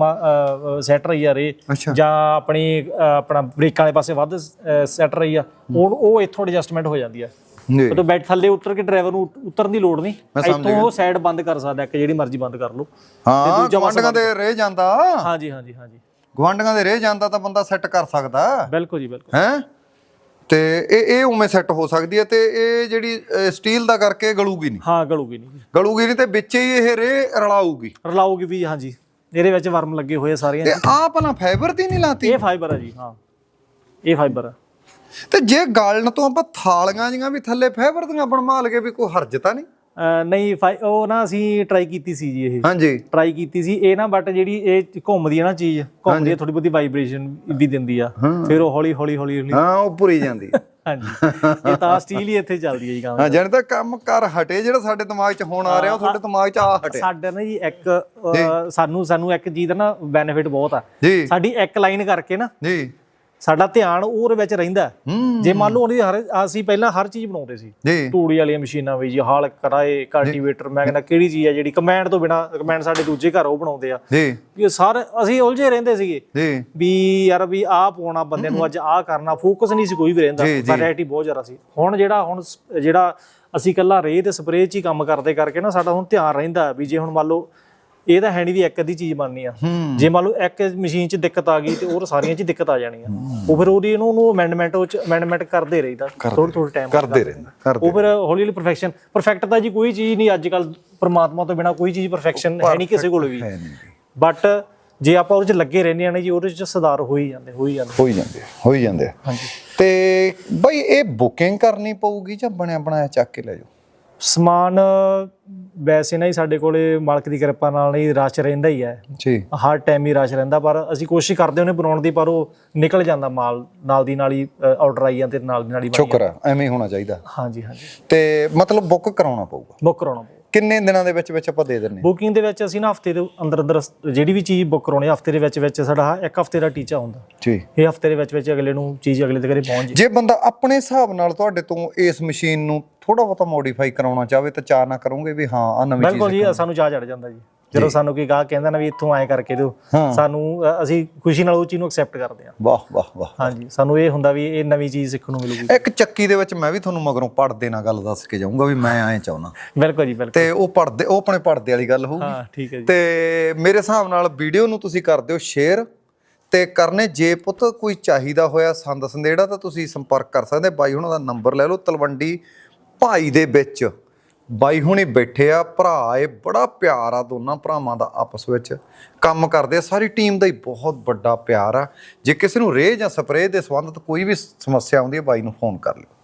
ਸੈਟ ਰਹੀ ਆ ਰੇ। ਜਾਂ ਆਪਣੀ ਆਪਣਾ ਬ੍ਰੇਕਾਂ ਵਾਲੇ ਪਾਸੇ ਵੱਧ ਸੈਟ ਰਹੀ ਆ। ਉਹ ਉਹ ਇੱਥੋਂ ਐਡਜਸਟਮੈਂਟ ਹੋ ਜਾਂਦੀ ਆ। ਜੀ। ਉਦੋਂ ਬੈਠ ਥੱਲੇ ਉਤਰ ਕੇ ਡਰਾਈਵਰ ਨੂੰ ਉਤਰਨ ਦੀ ਲੋੜ ਨਹੀਂ। ਇੱਥੋਂ ਉਹ ਸਾਈਡ ਬੰਦ ਕਰ ਸਕਦਾ ਇੱਕ ਜਿਹੜੀ ਮਰਜ਼ੀ ਬੰਦ ਕਰ ਲਓ। ਹਾਂ ਗਵਾਂਡੀਆਂ ਦੇ ਰਹਿ ਜਾਂਦਾ। ਹਾਂਜੀ ਹਾਂਜੀ ਹਾਂਜੀ। ਗਵਾਂਡੀਆਂ ਦੇ ਰਹਿ ਜਾਂਦਾ ਤਾਂ ਬੰਦਾ ਸੈੱਟ ਕਰ ਸਕਦਾ। ਬਿਲਕੁਲ ਜੀ ਬਿਲਕੁਲ। ਹੈ? ਤੇ ਇਹ ਇਹ ਉਵੇਂ ਸੈੱਟ ਹੋ ਸਕਦੀ ਹੈ ਤੇ ਇਹ ਜਿਹੜੀ ਸਟੀਲ ਦਾ ਕਰਕੇ ਗਲੂਗੀ ਨਹੀਂ। ਹਾਂ ਗਲੂਗੀ ਨਹੀਂ। ਗਲੂਗੀ ਨਹੀਂ ਤੇ ਵਿੱਚ ਹੀ ਇਹ ਰੇ ਰਲਾਊਗੀ। ਰਲਾਓਗੇ ਵੀ ਹਾਂਜੀ। ਇਹਦੇ ਵਿੱਚ ਵਰਮ ਲੱਗੇ ਹੋਏ ਸਾਰੀਆਂ। ਤੇ ਆਹ ਆਪਣਾ ਫਾਈਬਰ ਦੀ ਨਹੀਂ ਲਾਤੀ। ਇਹ ਫਾਈਬਰ ਆ ਜੀ ਹਾਂ। ਇਹ ਫਾਈਬਰ ਆ। ਤੇ ਜੇ ਗਾਲਣ ਤੋਂ ਆਪਾਂ ਥਾਲੀਆਂ ਜੀਆਂ ਵੀ ਥੱਲੇ ਫਾਈਬਰ ਦੀਆਂ ਬਣਵਾ ਲਗੇ ਵੀ ਕੋਈ ਹਰਜ ਤਾਂ ਨਹੀਂ? ਨਹੀਂ ਉਹ ਨਾ ਅਸੀਂ ਟਰਾਈ ਕੀਤੀ ਸੀ ਜੀ ਇਹ। ਹਾਂਜੀ। ਟਰਾਈ ਕੀਤੀ ਸੀ। ਇਹ ਨਾ ਬਟ ਜਿਹੜੀ ਇਹ ਘੁੰਮਦੀ ਹੈ ਨਾ ਚੀਜ਼ ਘੁੰਮਦੀ ਹੈ ਥੋੜੀ ਬਹੁਤੀ ਵਾਈਬ੍ਰੇਸ਼ਨ ਵੀ ਦਿੰਦੀ ਆ। ਫਿਰ ਉਹ ਹੌਲੀ ਹੌਲੀ ਹੌਲੀ ਹੌਲੀ ਹਾਂ ਉਹ ਭੁਰੀ ਜਾਂਦੀ। ਹਾਂਜੀ। ਇਹ ਤਾਂ ਸਟੀਲ ਹੀ ਇੱਥੇ ਚੱਲਦੀ ਹੈ ਜੀ ਕੰਮ। ਹਾਂ ਜਾਣੀ ਤਾਂ ਕੰਮ ਕਰ ਹਟੇ ਜਿਹੜਾ ਸਾਡੇ ਦਿਮਾਗ 'ਚ ਹੁਣ ਆ ਰਿਹਾ ਉਹ ਤੁਹਾਡੇ ਦਿਮਾਗ 'ਚ ਆ ਹਟੇ। ਸਾਡਾ ਨਾ ਜੀ ਇੱਕ ਸਾਨੂੰ ਸਾਨੂੰ ਇੱਕ ਚੀਜ਼ ਦਾ ਨਾ ਬੈਨੀਫਿਟ ਬਹੁਤ ਆ। ਸਾਡੀ ਇੱਕ ਲਾਈਨ ਕਰਕੇ ਨਾ ਜੀ। ਸਾਡਾ ਧਿਆਨ ਉਹਦੇ ਵਿੱਚ ਰਹਿੰਦਾ ਜੇ ਮੰਨ ਲਓ ਉਹਦੀ ਹਰ ਅਸੀਂ ਪਹਿਲਾਂ ਹਰ ਚੀਜ਼ ਬਣਾਉਂਦੇ ਸੀ। ਤੂੜੀ ਵਾਲੀਆਂ ਮਸ਼ੀਨਾਂ ਵੀ ਜੀ ਹਾਲ ਕਰਾਏ ਕਲਟੀਵੇਟਰ ਮੈਂ ਕਹਿੰਦਾ ਕਿਹੜੀ ਚੀਜ਼ ਹੈ ਜਿਹੜੀ ਕਮੈਂਡ ਤੋਂ ਬਿਨਾ ਕਮੈਂਡ ਸਾਡੇ ਦੂਜੇ ਘਰ ਉਹ ਬਣਾਉਂਦੇ ਆ। ਇਹ ਸਾਰੇ ਅਸੀਂ ਉਲਝੇ ਰਹਿੰਦੇ ਸੀਗੇ। ਵੀ ਯਾਰ ਵੀ ਆਹ ਪਾਉਣਾ ਬੰਦੇ ਨੂੰ ਅੱਜ ਆਹ ਕਰਨਾ ਫੋਕਸ ਨਹੀਂ ਸੀ ਕੋਈ ਵੀ ਰਹਿੰਦਾ। ਵੈਰਾਈਟੀ ਬਹੁਤ ਜ਼ਿਆਦਾ ਸੀ। ਹੁਣ ਜਿਹੜਾ ਹੁਣ ਜਿਹੜਾ ਅਸੀਂ ਕੱਲਾ ਰੇਹ ਤੇ ਸਪਰੇਅ 'ਚ ਹੀ ਕੰਮ ਕਰਦੇ ਕਰਕੇ ਨਾ ਸਾਡਾ ਹੁਣ ਧਿਆਨ ਰਹਿੰਦਾ ਵੀ ਜੇ ਹੁਣ ਮੰਨ ਲਓ ਇਹ ਤਾਂ ਹੈ ਨਹੀਂ ਵੀ ਇੱਕ ਅੱਧੀ ਚੀਜ਼ ਬਣਨੀ ਆ। ਹੂੰ। ਜੇ ਮੰਨ ਲਓ ਇੱਕ ਮਸ਼ੀਨ 'ਚ ਦਿੱਕਤ ਆ ਗਈ ਤੇ ਹੋਰ ਸਾਰੀਆਂ 'ਚ ਹੀ ਦਿੱਕਤ ਆ ਜਾਣੀ ਆ। ਉਹ ਫਿਰ ਉਹਦੀ ਇਹਨੂੰ ਉਹਨੂੰ ਅਮੈਂਡਮੈਂਟ ਉਹ 'ਚ ਅਮੈਂਡਮੈਂਟ ਕਰਦੇ ਰਹੀਦਾ। ਥੋੜਾ ਥੋੜਾ ਟਾਈਮ ਕਰਦੇ ਰਹਿੰਦਾ ਉਹ ਫਿਰ ਹੌਲੀ ਹੌਲੀ ਪਰਫੈਕਸ਼ਨ ਪਰਫੈਕਟ ਤਾਂ ਜੀ ਕੋਈ ਚੀਜ਼ ਨਹੀਂ ਅੱਜ ਕੱਲ ਪ੍ਰਮਾਤਮਾ ਤੋਂ ਬਿਨਾ ਕੋਈ ਚੀਜ਼ ਪਰਫੈਕਸ਼ਨ ਹੈ ਨਹੀਂ ਕਿਸੇ ਕੋਲ ਵੀ। ਹੈ ਬਟ ਜੇ ਆਪਾਂ ਉਹਦੇ 'ਚ ਲੱਗੇ ਰਹਿੰਦੇ ਆ ਨਾ ਜੀ ਉਹਦੇ 'ਚ ਸੁਧਾਰ ਹੋ ਹੀ ਜਾਂਦੇ ਹੋ ਹੀ ਜਾਂਦੇ। ਹੋਈ ਜਾਂਦੇ ਆ, ਹੋਈ ਜਾਂਦੇ। ਹਾਂਜੀ। ਤੇ ਬਈ ਇਹ ਬੁਕਿੰਗ ਕਰਨੀ ਪਊਗੀ ਜਾਂ ਬਣਿਆ ਬਣਾਇਆ ਚੱਕ ਕੇ ਲੈ ਜਾਓ? ਸਮਾਨ ਵੈਸੇ ਨਾ ਹੀ ਸਾਡੇ ਕੋਲੇ ਮਾਲਕ ਦੀ ਕਿਰਪਾ ਨਾਲ ਹੀ ਰਸ਼ ਰਹਿੰਦਾ ਹੀ ਹੈ। ਜੀ। ਹਰ ਟਾਈਮ ਹੀ ਰਸ਼ ਰਹਿੰਦਾ ਪਰ ਅਸੀਂ ਕੋਸ਼ਿਸ਼ ਕਰਦੇ ਉਹਨੇ ਬਣਾਉਣ ਦੀ ਪਰ ਉਹ ਨਿਕਲ ਜਾਂਦਾ ਮਾਲ ਨਾਲ ਦੀ ਨਾਲ ਹੀ ਆਰਡਰ ਆਈ ਜਾਂਦੇ ਨਾਲ ਦੀ ਨਾਲ ਹੀ ਬਣ ਸ਼ੁਕਰ ਆ ਐਵੇਂ ਹੀ ਹੋਣਾ ਚਾਹੀਦਾ। ਹਾਂਜੀ ਹਾਂਜੀ। ਤੇ ਮਤਲਬ ਬੁੱਕ ਕਰਾਉਣਾ ਪਊਗਾ? ਬੁੱਕ ਕਰਾਉਣਾ ਪਊ ਕਿੰਨੇ ਦਿਨਾਂ ਦੇ ਵਿੱਚ ਵਿੱਚ ਆਪਾਂ ਦੇ ਦਿੰਨੇ ਬੁਕਿੰਗ ਦੇ ਵਿੱਚ ਅਸੀਂ ਨਾ ਹਫ਼ਤੇ ਦੇ ਅੰਦਰ ਅੰਦਰ ਜਿਹੜੀ ਵੀ ਚੀਜ਼ ਬੁੱਕ ਕਰਾਉਣੀ ਹਫ਼ਤੇ ਦੇ ਵਿੱਚ ਵਿੱਚ ਸਾਡਾ ਇੱਕ ਹਫ਼ਤੇ ਦਾ ਟੀਚਾ ਹੁੰਦਾ। ਜੀ। ਇਹ ਹਫ਼ਤੇ ਦੇ ਵਿੱਚ ਵਿੱਚ ਅਗਲੇ ਨੂੰ ਚੀਜ਼ ਅਗਲੇ ਦੇ ਘਰੇ ਪਹੁੰਚ ਜੇ। ਜੇ ਬੰਦਾ ਆਪਣੇ ਹਿਸਾਬ ਨਾਲ ਤੁਹਾਡੇ ਤੋਂ ਇਸ ਮਸ਼ੀਨ ਨੂੰ ਥੋੜਾ ਬਹੁਤਾ ਮੋਡੀਫਾਈ ਕਰਾਉਣਾ ਚਾਹਵੇ ਤਾਂ ਚਾਹ ਨਾ ਕਰੋਗੇ ਵੀ ਹਾਂ ਆ ਨਵੀਂ ਚੀਜ਼ ਬਿਲਕੁਲ ਜੀ ਸਾਨੂੰ ਚਾਹ ਚੜ ਜਾਂਦਾ ਜੀ। ਜਦੋਂ ਸਾਨੂੰ ਕੋਈ ਗਾਹਕ ਕਹਿੰਦਾ ਨਾ ਵੀ ਇੱਥੋਂ ਐਂ ਕਰਕੇ ਦਿਓ। ਸਾਨੂੰ ਅਸੀਂ ਖੁਸ਼ੀ ਨਾਲ ਉਹ ਚੀਜ਼ ਨੂੰ ਐਕਸੈਪਟ ਕਰਦੇ ਹਾਂ। ਵਾਹ ਵਾਹ ਵਾਹ। ਹਾਂਜੀ ਸਾਨੂੰ ਇਹ ਹੁੰਦਾ ਵੀ ਇਹ ਨਵੀਂ ਚੀਜ਼ ਸਿੱਖਣ ਨੂੰ ਮਿਲੂਗੀ। ਇੱਕ ਚੱਕੀ ਦੇ ਵਿੱਚ ਮੈਂ ਵੀ ਤੁਹਾਨੂੰ ਮਗਰੋਂ ਪੜਦੇ ਨਾਲ ਗੱਲ ਦੱਸ ਕੇ ਜਾਊਂਗਾ ਵੀ ਮੈਂ ਐਂ ਚਾਹੁੰਦਾ। ਬਿਲਕੁਲ ਜੀ ਬਿਲਕੁਲ। ਤੇ ਉਹ ਪੜਦੇ ਉਹ ਆਪਣੇ ਪੜਦੇ ਵਾਲੀ ਗੱਲ ਹੋਊਗੀ। ਹਾਂ ਠੀਕ ਹੈ ਜੀ। ਤੇ ਮੇਰੇ ਹਿਸਾਬ ਨਾਲ ਵੀਡੀਓ ਨੂੰ ਤੁਸੀਂ ਕਰ ਦਿਓ ਸ਼ੇਅਰ ਤੇ ਕਰਨੇ ਜੇ ਪੁੱਤ ਕੋਈ ਚਾਹੀਦਾ ਹੋਇਆ ਸੰਦ ਸੰਦੇੜਾ ਤਾਂ ਤੁਸੀਂ ਸੰਪਰਕ ਕਰ ਸਕਦੇ ਬਾਈ ਹੁਣਾਂ ਦਾ ਨੰਬਰ ਲੈ ਲਓ ਤਲਵੰਡੀ ਭਾਈ ਦੇ ਵਿੱਚ। ਬਾਈ ਹੁਣੀ ਬੈਠੇ ਆ, ਭਰਾ ਏ, ਬੜਾ ਪਿਆਰ ਆ ਦੋਨਾਂ ਭਰਾਵਾਂ ਦਾ ਆਪਸ ਵਿੱਚ। ਕੰਮ ਕਰਦੇ ਆ, ਸਾਰੀ ਟੀਮ ਦਾ ਹੀ ਬਹੁਤ ਵੱਡਾ ਪਿਆਰ ਆ। ਜੇ ਕਿਸੇ ਨੂੰ ਰੇਹ ਜਾਂ ਸਪਰੇਅ ਦੇ ਸੰਬੰਧਤ ਕੋਈ ਵੀ ਸਮੱਸਿਆ ਆਉਂਦੀ ਹੈ ਬਾਈ ਨੂੰ ਫੋਨ ਕਰ ਲਿਓ।